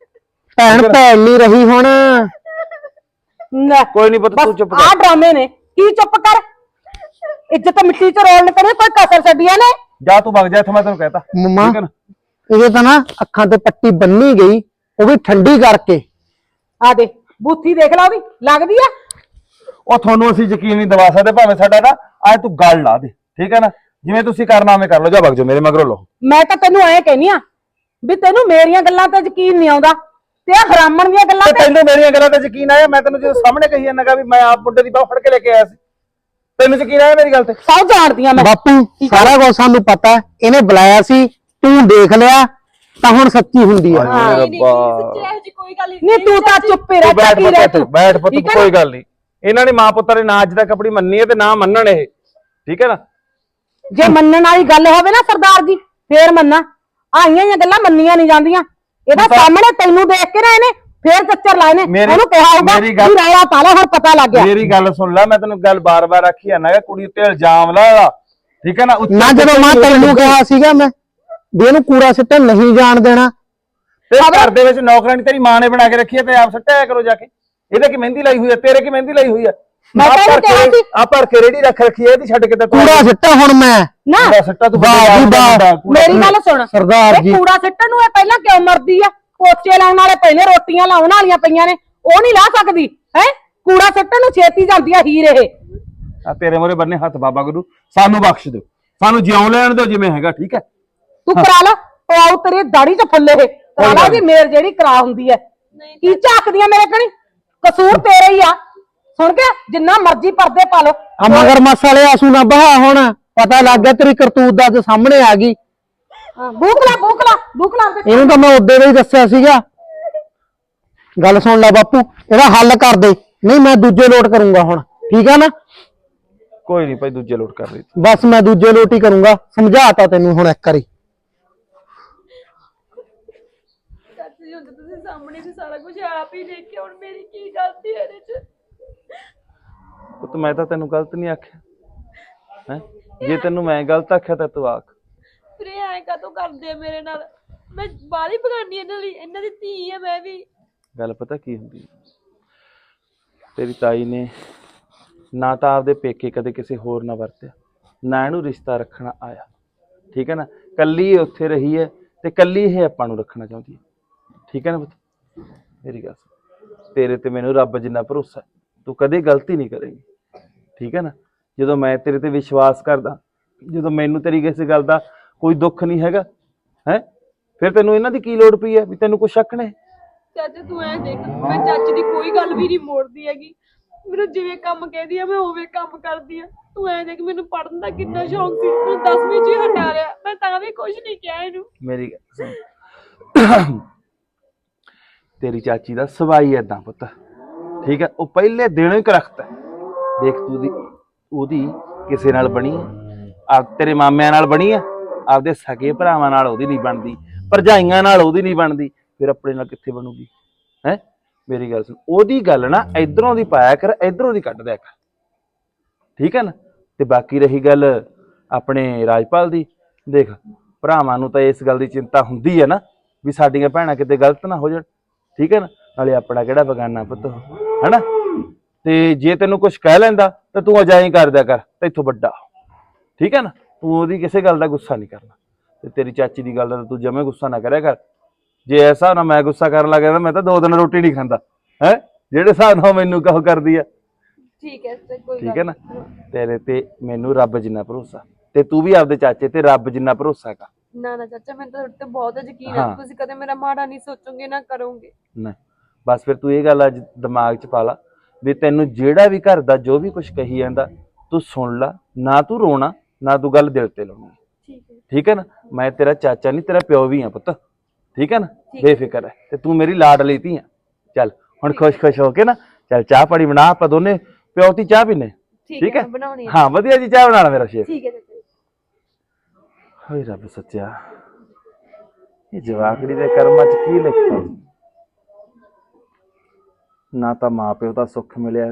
ਭੈਣ ਭੈਣ ਨਹੀਂ ਰਹੀ ਹੁਣ। ਲੈ, ਕੋਈ ਨਹੀਂ ਪੁੱਤ ਤੂੰ ਬਸ ਚੁੱਪ ਆ ਕਰ ਡਰਾਮੇ ਨੇ। ਕੀ ਚੁੱਪ ਕਰ? ਇੱਜ਼ਤ ਮਿੱਟੀ ਚ ਰੋਲਣ ਕਰੇ ਕੋਈ ਕਸਰ ਛੱਡੀਆਂ ਨੇ। ਜਾ ਤੂੰ ਵਗ ਜਾ ਇੱਥੇ ਮੈਂ ਤੈਨੂੰ ਕਹਿਤਾ। ਮੰਮਾ ਠੀਕ ਹੈ ਨਾ? ਇਹਦੇ ਤਾਂ ਨਾ ਅੱਖਾਂ ਤੇ ਪੱਟੀ ਬੰਨੀ ਗਈ ਉਹ ਵੀ ਠੰਡੀ ਕਰਕੇ। ਆ ਦੇ ਬੂਥੀ ਦੇਖ ਲਾ ਉਹਦੀ ਲੱਗਦੀ ਆ? ਉਹ ਤੁਹਾਨੂੰ ਅਸੀਂ ਯਕੀਨ ਨਹੀਂ ਦਿਵਾ ਸਕਦੇ ਭਾਵੇਂ ਸਾਡਾ ਨਾ ਅੱਜ ਤੂੰ ਗੱਲ ਲਾ ਦੇ ਠੀਕ ਹੈ ਨਾ? ਜਿਵੇਂ ਤੁਸੀਂ ਕਰਨਾ ਉਵੇਂ ਕਰ ਲਓ ਜਾ ਵਗ ਜਾਓ ਮੇਰੇ ਮਗਰੋਂ ਲਓ। ਮੈਂ ਤਾਂ ਤੈਨੂੰ ਐਂ ਕਹਿਨੀ ਆ ਵੀ ਤੈਨੂੰ ਮੇਰੀਆਂ ਗੱਲਾਂ ਤੇ ਯਕੀਨ ਨਹੀਂ ਆਉਂਦਾ ਤੇ ਆ ਹਰਾਮਣ ਦੀਆਂ ਗੱਲਾਂ ਤੇ ਤੇ ਤੈਨੂੰ ਮੇਰੀਆਂ ਗੱਲਾਂ ਤੇ ਯਕੀਨ ਆਇਆ? ਮੈਂ ਤੈਨੂੰ ਜਦੋਂ ਸਾਹਮਣੇ ਕਹੀ ਜਾਂਦਾਗਾ ਵੀ ਮੈਂ ਆਪ ਮੁੰਡੇ ਦੀ ਬਾਹ ਫੜ ਕੇ ਲੈ ਕੇ ਆਇਆ ਸੀ। ਤੈਨੂੰ ਯਕੀਨ ਆਇਆ ਮੇਰੀ ਗੱਲ ਤੇ? ਸਭ ਜਾਣਦੀਆਂ ਮੈਂ। ਬਾਪੂ ਸਾਰਾ ਕੁਝ ਸਾਨੂੰ ਪਤਾ ਹੈ। ਇਹਨੇ ਬੁਲਾਇਆ ਸੀ ਤੂੰ ਦੇਖ ਲਿਆ ਤਾਂ ਹੁਣ ਸੱਚੀ ਹੁੰਦੀ ਆ। ਨਹੀਂ ਨਹੀਂ ਸੱਚੀ ਇਹੋ ਜੀ ਕੋਈ ਗੱਲ ਨਹੀਂ ਤੂੰ ਤਾਂ ਚੁੱਪ ਹੀ ਰਹਿ ਤੂੰ ਬੈਠ ਚੱਕੀ ਰਹਿ ਤੂੰ। ਬੈਠ ਪੁੱਤ ਠੀਕ ਹੈ ਨਾ? ਕੋਈ ਗੱਲ ਨਹੀਂ। ਇਹਨਾਂ ਨੇ ਮਾਂ ਪੁੱਤਾਂ ਨੇ ਨਾ ਅੱਜ ਤੱਕ ਆਪਣੀ ਮੰਨੀ ਹੈ ਤੇ ਨਾ ਮੰਨਣ ਇਹ। ਠੀਕ ਹੈ ਨਾ? ਜੇ ਮੰਨਣ ਵਾਲੀ ਗੱਲ ਹੋਵੇ ਨਾ ਸਰਦਾਰ ਜੀ ਫੇਰ ਮੰਨਾ। ਆਈਆਂ ਇਹ ਗੱਲਾਂ ਮੰਨੀਆਂ ਨਹੀਂ ਜਾਂਦੀਆਂ। ਇਹਦਾ ਸਾਹਮਣੇ ਤੈਨੂੰ ਦੇਖ ਕੇ ਨਾ ਇਹਨੇ ਫੇਰ ਚੱਚਰ ਲਾਏ ਨੇ। ਮੇਰੀ- ਉਹਨੂੰ ਕਿਹਾ ਹੋਊਗਾ ਮੇਰੀ ਗੱਲ- ਵੀ ਰਾਇਆ ਪਾਲਾ ਹੁਣ ਪਤਾ ਲੱਗ ਗਿਆ। ਮੇਰੀ ਗੱਲ ਸੁਣ ਲੈ ਮੈਂ ਤੈਨੂੰ ਗੱਲ ਬਾਰ-ਬਾਰ ਆਖੀ ਨਾ ਕਿ ਕੁੜੀ ਉੱਤੇ ਇਲਜ਼ਾਮ ਲਾਇਆ। ਠੀਕ ਹੈ ਨਾ? ਉੱਚਾ ਨਾ ਜਦੋਂ ਮੈਂ ਤੈਨੂੰ ਕਿਹਾ ਸੀਗਾ ਮੈਂ ਵੀ ਇਹਨੂੰ ਕੂੜਾ ਸਿੱਟਣ ਨਹੀਂ ਜਾਣ ਦੇਣਾ। ਤੇ ਘਰ ਦੇ ਵਿੱਚ ਨੌਕਰਾਨੀ ਤੇਰੀ ਮਾਂ ਨੇ ਬਣਾ ਕੇ ਰੱਖੀ ਹੈ ਤੇ ਆਪ ਸੱਟਿਆ ਕਰੋ ਜਾ ਕੇ। ਇਹਦੇ ਕੀ ਮਹਿੰਦੀ ਲਾਈ ਹੋਈ ਹੈ ਤੇਰੇ ਕੀ ਮਹਿੰਦੀ ਲਾਈ ਹੋਈ ਹੈ। ਮੈਂ ਆਪ ਤੈਨੂੰ ਭਰ ਕੇ- ਕਿਹਾ ਸੀ। ਆਪ ਭਰ ਕੇ ਰੇੜੀ ਰੱਖ ਰੱਖੀ ਹੈ ਇਹਦੀ ਛੱਡ ਕੇ ਤੇ ਤੂੰ ਕੂੜਾ ਸਿੱਟਾਂ ਹੁਣ ਮੈਂ। ਨਾ। ਕੂੜਾ ਸਿੱਟਾ ਤੂੰ ਵਾਹ ਜੀ ਵਾਹ। ਮੇਰੀ ਗੱਲ ਸੁਣ। ਸਰਦਾਰ ਇਹ ਜੀ। ਕੂੜਾ ਸਿੱਟਣ ਨੂੰ ਇਹ ਪਹਿਲਾਂ ਕਿਉਂ ਮਰਦੀ ਆ? ਪੋਚੇ ਲਾਉਣ ਵਾਲੇ ਪਹਿਲੇ ਰੋਟੀਆਂ ਲਾਉਣ ਵਾਲੀਆਂ ਪਈਆਂ ਨੇ ਉਹ ਨਹੀਂ ਲਾ ਸਕਦੀ ਹੈ? ਕੂੜਾ ਸਿੱਟਣ ਨੂੰ ਛੇਤੀ ਜਾਂਦੀ ਆ ਹੀਰ ਇਹ। ਆ ਤੇਰੇ ਮੋਰੇ ਬੰਨੇ ਹੱਥ ਬਾਬਾ ਗੁਰੂ ਸਾਨੂੰ ਬਖਸ਼ ਦਿਓ। ਸਾਨੂੰ ਜਿਉਂ ਲੈਣ ਦਿਓ ਜਿਵੇਂ ਹੈਗਾ ਠੀਕ ਹੈ? ਤੂੰ ਕਰਾ ਲਾ ਉਹ ਆਉ ਤੇਰੀ ਦਾੜੀ 'ਚ ਫੁੱਲੇ ਇਹ। ਕਰਾ ਲਾ ਜੀ ਮੇਰ ਜਿਹੜੀ ਕਰਾ ਹੁੰਦੀ ਐ ਕੀ ਝਾਕਦੀਆਂ ਮੇਰੇ ਕਣੀ? ਕਸੂਰ ਤੇਰਾ ਹੀ ਆ। ਸੁਣ ਕੇ ਜਿੰਨਾ ਮਰਜ਼ੀ ਪਰਦੇ ਪਾ ਲੋ ਮਗਰ ਮਸਾਲੇ ਆਸੂ ਨਾ ਬਹਾ ਹੁਣ। ਪਤਾ ਲੱਗ ਗਿਆ ਤੇਰੀ ਕਰਤੂਤ ਦਾ ਤੇ ਸਾਹਮਣੇ ਆ ਗਈ। ਤੇ ਇਹਨੂੰ ਤਾਂ ਮੈਂ ਉਦੋਂ ਦਾ ਹੀ ਦੱਸਿਆ ਸੀਗਾ। ਗੱਲ ਸੁਣ ਲੈ ਬਾਪੂ ਇਹਦਾ ਹੱਲ ਕਰ ਦੇ। ਨਹੀਂ ਮੈਂ ਦੂਜੇ ਲੋਟ ਕਰੂੰਗਾ ਹੁਣ। ਠੀਕ ਆ ਨਾ? ਕੋਈ ਨਹੀਂ ਭਾਈ ਦੂਜੇ ਲੋਟ ਕਰ ਲਈ ਬਸ ਮੈਂ ਦੂਜੇ ਲੋਟ ਹੀ ਕਰੂੰਗਾ। ਸਮਝਾਤਾ ਤੈਨੂੰ ਹੁਣ ਇੱਕ ਵਾਰੀ। ਚਾਚੀ ਜੀ ਹੁਣ ਤਾਂ ਤੁਸੀਂ ਸਾਹਮਣੇ ਸੀ ਸਾਰਾ ਕੁਝ ਆਪ ਹੀ ਦੇਖਿਆ। ਹੁਣ ਮੇਰੀ ਕੀ ਗਲਤੀ ਹੈ ਇਹਦੇ ਚ? ਪੁੱਤ ਮੈਂ ਤਾਂ ਤੈਨੂੰ ਗਲਤ ਨਹੀਂ ਆਖਿਆ। ਹੈ? ਜੇ ਤੈਨੂੰ ਮੈਂ ਗਲਤ ਆਖਿਆ ਤਾਂ ਤੂੰ ਆਖ। ਫਿਰ ਇਹ ਕਾਤੋਂ ਕਰਦੇ ਆ ਮੇਰੇ ਨਾਲ? ਮੈਂ ਬਾਲੀ ਬਗਾਨੀ ਇਹਨਾਂ ਲਈ, ਇਹਨਾਂ ਦੀ ਧੀ ਆ ਮੈਂ ਵੀ। ਗੱਲ ਪਤਾ ਕੀ ਹੁੰਦੀ ਹੈ? ਤੇਰੀ ਤਾਈ ਨੇ ਨਾ ਤਾਂ ਆਪਦੇ ਪੇਕੇ ਕਦੇ ਕਿਸੇ ਹੋਰ ਨਾਲ ਵਰਤਿਆ, ਨਾ ਇਹਨੂੰ ਰਿਸ਼ਤਾ ਰੱਖਣਾ ਆਇਆ। ਠੀਕ ਹੈ ਨਾ? ਕੱਲੀ ਇਹ ਉੱਥੇ ਰਹੀ ਹੈ ਤੇ ਕੱਲੀ ਇਹ ਆਪਾਂ ਨੂੰ ਰੱਖਣਾ ਚਾਹੁੰਦੀ ਹੈ। ਠੀਕ ਹੈ ਨਾ ਪੁੱਤ? ਮੇਰੀ ਗੱਲ ਸੁਣ। ਤੇਰੇ ਤੇ ਮੈਨੂੰ ਰੱਬ ਜਿੰਨਾ ਭਰੋਸਾ ਹੈ, ਤੂੰ ਕਦੇ ਗਲਤੀ ਨਹੀਂ ਕਰੇਂਗੀ। ਠੀਕ ਹੈ ਨਾ? ਜਦੋਂ ਮੈਂ ਤੇਰੇ ਤੇ ਵਿਸ਼ਵਾਸ ਕਰਦਾ, ਜਦੋਂ ਮੈਨੂੰ ਤੇਰੀ ਕਿਸੇ ਗੱਲ ਦਾ ਕੋਈ ਦੁੱਖ ਨਹੀਂ ਹੈਗਾ ਹੈ? ਫਿਰ ਤੈਨੂੰ ਇਹਨਾਂ ਦੀ ਕੀ ਲੋੜ ਪਈ ਹੈ ਵੀ ਤੈਨੂੰ ਕੁਛ ਸ਼ੱਕ ਨੇ? ਚਾਚਾ ਤੂੰ ਐ ਦੇਖ ਮੈਂ ਚਾਚੀ ਦੀ ਕੋਈ ਗੱਲ ਵੀ ਨਹੀਂ ਮੋੜਦੀ ਹੈਗੀ। ਮੈਨੂੰ ਜਿਵੇਂ ਕੰਮ ਕਹਿੰਦੀ ਆ ਮੈਂ ਉਵੇਂ ਕੰਮ ਕਰਦੀ ਆ। ਤੂੰ ਐ ਦੇਖ ਮੈਨੂੰ ਪੜਨ ਦਾ ਕਿੰਨਾ ਸ਼ੌਂਕ ਸੀ ਮੈਨੂੰ 10ਵੀਂ ਚ ਹੀ ਹਟਾ ਲਿਆ। ਮੈਂ ਤਾਂ ਵੀ ਕੁਝ ਨਹੀਂ ਕਿਹਾ ਇਹਨੂੰ। ਮੇਰੀ ਗੱਲ ਸੁਣ। ਤੇਰੀ ਚਾਚੀ ਦਾ ਸਵਾਈ ਏਦਾਂ ਪੁੱਤ। ਠੀਕ ਹੈ ਉਹ ਪਹਿਲੇ ਦਿਨੋਂ ਹੀ ਕਰਖਤ ਹੈ ਦੇਖ ਤੂੰ ਦੀ ਉਹਦੀ ਕਿਸੇ ਨਾਲ ਬਣੀ ਹੈ ਆਪ ਤੇਰੇ ਮਾਮਿਆਂ ਨਾਲ ਬਣੀ ਹੈ ਆਪਦੇ ਸਕੇ ਭਰਾਵਾਂ ਨਾਲ ਉਹਦੀ ਨਹੀਂ ਬਣਦੀ ਭਰਜਾਈਆਂ ਨਾਲ ਉਹਦੀ ਨਹੀਂ ਬਣਦੀ ਫਿਰ ਆਪਣੇ ਨਾਲ ਕਿੱਥੇ ਬਣੂਗੀ? ਹੈ? ਮੇਰੀ ਗੱਲ ਸੁਣ ਉਹਦੀ ਗੱਲ ਨਾ ਇਧਰੋਂ ਦੀ ਪਾਇਆ ਕਰ ਇਧਰੋਂ ਦੀ ਕੱਢ ਦਿਆ ਕਰ। ਠੀਕ ਹੈ ਨਾ? ਤੇ ਬਾਕੀ ਰਹੀ ਗੱਲ ਆਪਣੇ ਰਾਜਪਾਲ ਦੀ। ਦੇਖ ਭਰਾਵਾਂ ਨੂੰ ਤਾਂ ਇਸ ਗੱਲ ਦੀ ਚਿੰਤਾ ਹੁੰਦੀ ਹੈ ਨਾ ਵੀ ਸਾਡੀਆਂ ਭੈਣਾਂ ਕਿਤੇ ਗਲਤ ਨਾ ਹੋ ਜਾਣ। ਠੀਕ ਹੈ ਨਾ? ਨਾਲੇ ਆਪਣਾ ਕਿਹੜਾ ਬਗਾਨਾ ਪੁੱਤ ਉਹ, ਹੈਨਾ? ਤੇ ਜੇ ਤੈਨੂੰ ਕੁਝ ਕਹਿ ਲੈਂਦਾ ਤਾਂ ਤੂੰ ਅਜਾਈ ਕਰ ਦਿਆ ਕਰ ਤੈਥੋਂ ਵੱਡਾ ਠੀਕ ਹੈ ਨਾ? ਤੂੰ ਉਹਦੀ ਕਿਸੇ ਗੱਲ ਦਾ ਗੁੱਸਾ ਨਹੀਂ ਕਰਨਾ। ਤੇ ਤੇਰੀ ਚਾਚੀ ਦੀ ਗੱਲ ਦਾ ਤਾਂ ਤੂੰ ਜਮੇ ਗੁੱਸਾ ਨਾ ਕਰਿਆ ਕਰ। ਜੇ ਐਸਾ ਨਾ ਮੈਂ ਗੁੱਸਾ ਕਰਨ ਲੱਗ ਜਾਂਦਾ ਮੈਂ ਤਾਂ ਦੋ ਦਿਨ ਰੋਟੀ ਨਹੀਂ ਖਾਂਦਾ। ਹੈ? ਜਿਹੜੇ ਹਿਸਾਬ ਨਾਲ ਮੈਨੂੰ ਕਹੋ ਕਰਦੀ ਆ। ਠੀਕ ਹੈ ਤੇ ਕੋਈ ਠੀਕ ਹੈ ਨਾ? ਤੇਰੇ ਤੇ ਮੈਨੂੰ ਰੱਬ ਜਿੰਨਾ ਭਰੋਸਾ। ਤੇ ਤੂੰ ਵੀ ਆਪਦੇ ਚਾਚੇ ਤੇ ਰੱਬ ਜਿੰਨਾ ਭਰੋਸਾ ਕਰ। ਨਾ ਨਾ ਚਾਚਾ ਮੈਨੂੰ ਤਾਂ ਤੁਹਾਡੇ ਤੇ ਬਹੁਤ ਯਕੀਨ ਹਾਂ। ਹੈ। ਤੁਸੀਂ ਕਦੇ ਮੇਰਾ ਮਾੜਾ ਨਹੀਂ ਸੋਚੋਗੇ ਨਾ ਕਰੋਗੇ। ਨਾ। ਬਸ ਫਿਰ ਤੂੰ ਇਹ ਗੱਲ ਅੱਜ ਦਿਮਾਗ 'ਚ ਪਾ ਲਾ ਵੀ ਤੈਨੂੰ ਜਿਹੜਾ ਵੀ ਘਰ ਦਾ ਜੋ ਵੀ ਕੁਝ ਕਹੀ ਜਾਂਦਾ ਤੂੰ ਸੁਣ ਲਾ। ਨਾ ਤੂੰ ਰੋਣਾ। ਨਾ ਤੂੰ ਗੱਲ ਦਿਲ ਤੇ ਲਾਉਣੀ। ਠੀਕ ਹੈ। ਠੀਕ ਹੈ ਨਾ? ਮੈਂ ਤੇਰਾ ਚਾਚਾ ਨਹੀਂ ਤੇਰਾ ਪਿਓ ਵੀ ਆ ਪੁੱਤ। ਠੀਕ ਹੈ ਨਾ? ਬੇਫਿਕਰ ਹੈ। ਤੇ ਤੂੰ ਮੇਰੀ ਲਾਡ ਲਈ ਧੀ ਆ ਚੱਲ ਹੁਣ ਖੁਸ਼-ਖੁਸ਼ ਹੋ। ਕੇ ਨਾ ਚੱਲ ਚਾਹ ਪਾਣੀ ਬਣਾ ਆਪਾਂ ਦੋਨੇ ਪਿਓ ਦੀ ਚਾਹ ਪੀਨੇ ਠੀਕ ਹੈ ਹੈ? ਬਣਾਉਣੀ ਹੈ ਹਾਂ ਵਧੀਆ ਜੀ ਚਾਹ ਬਣਾਣਾ ਮੇਰਾ ਸ਼ੇਰ ਠੀਕ ਹੈ। ਹਾਏ ਰੱਬ ਸੱਚਿਆ ਇਹ ਜਵਾਕੜੀ ਦੇ ਕਰਮਾਂ 'ਚ ਕੀ ਲਿਖਿਆ? ਨਾ ਤਾਂ ਮਾਪਿਓ ਦਾ ਸੁੱਖ ਮਿਲਿਆ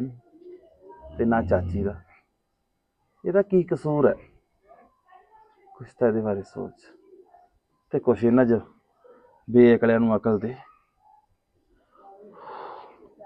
ਤੇ ਨਾ ਚਾਚੀ ਦਾ। ਇਹਦਾ ਕੀ ਕਸੂਰ ਹੈ? ਕੁਛ ਤਾਂ ਇਹਦੇ ਬਾਰੇ ਸੋਚ। ਤੇ ਕੁਛ ਇਹਨਾਂ 'ਚ ਬੇਅਕਲਿਆਂ ਨੂੰ ਅਕਲ ਦੇ।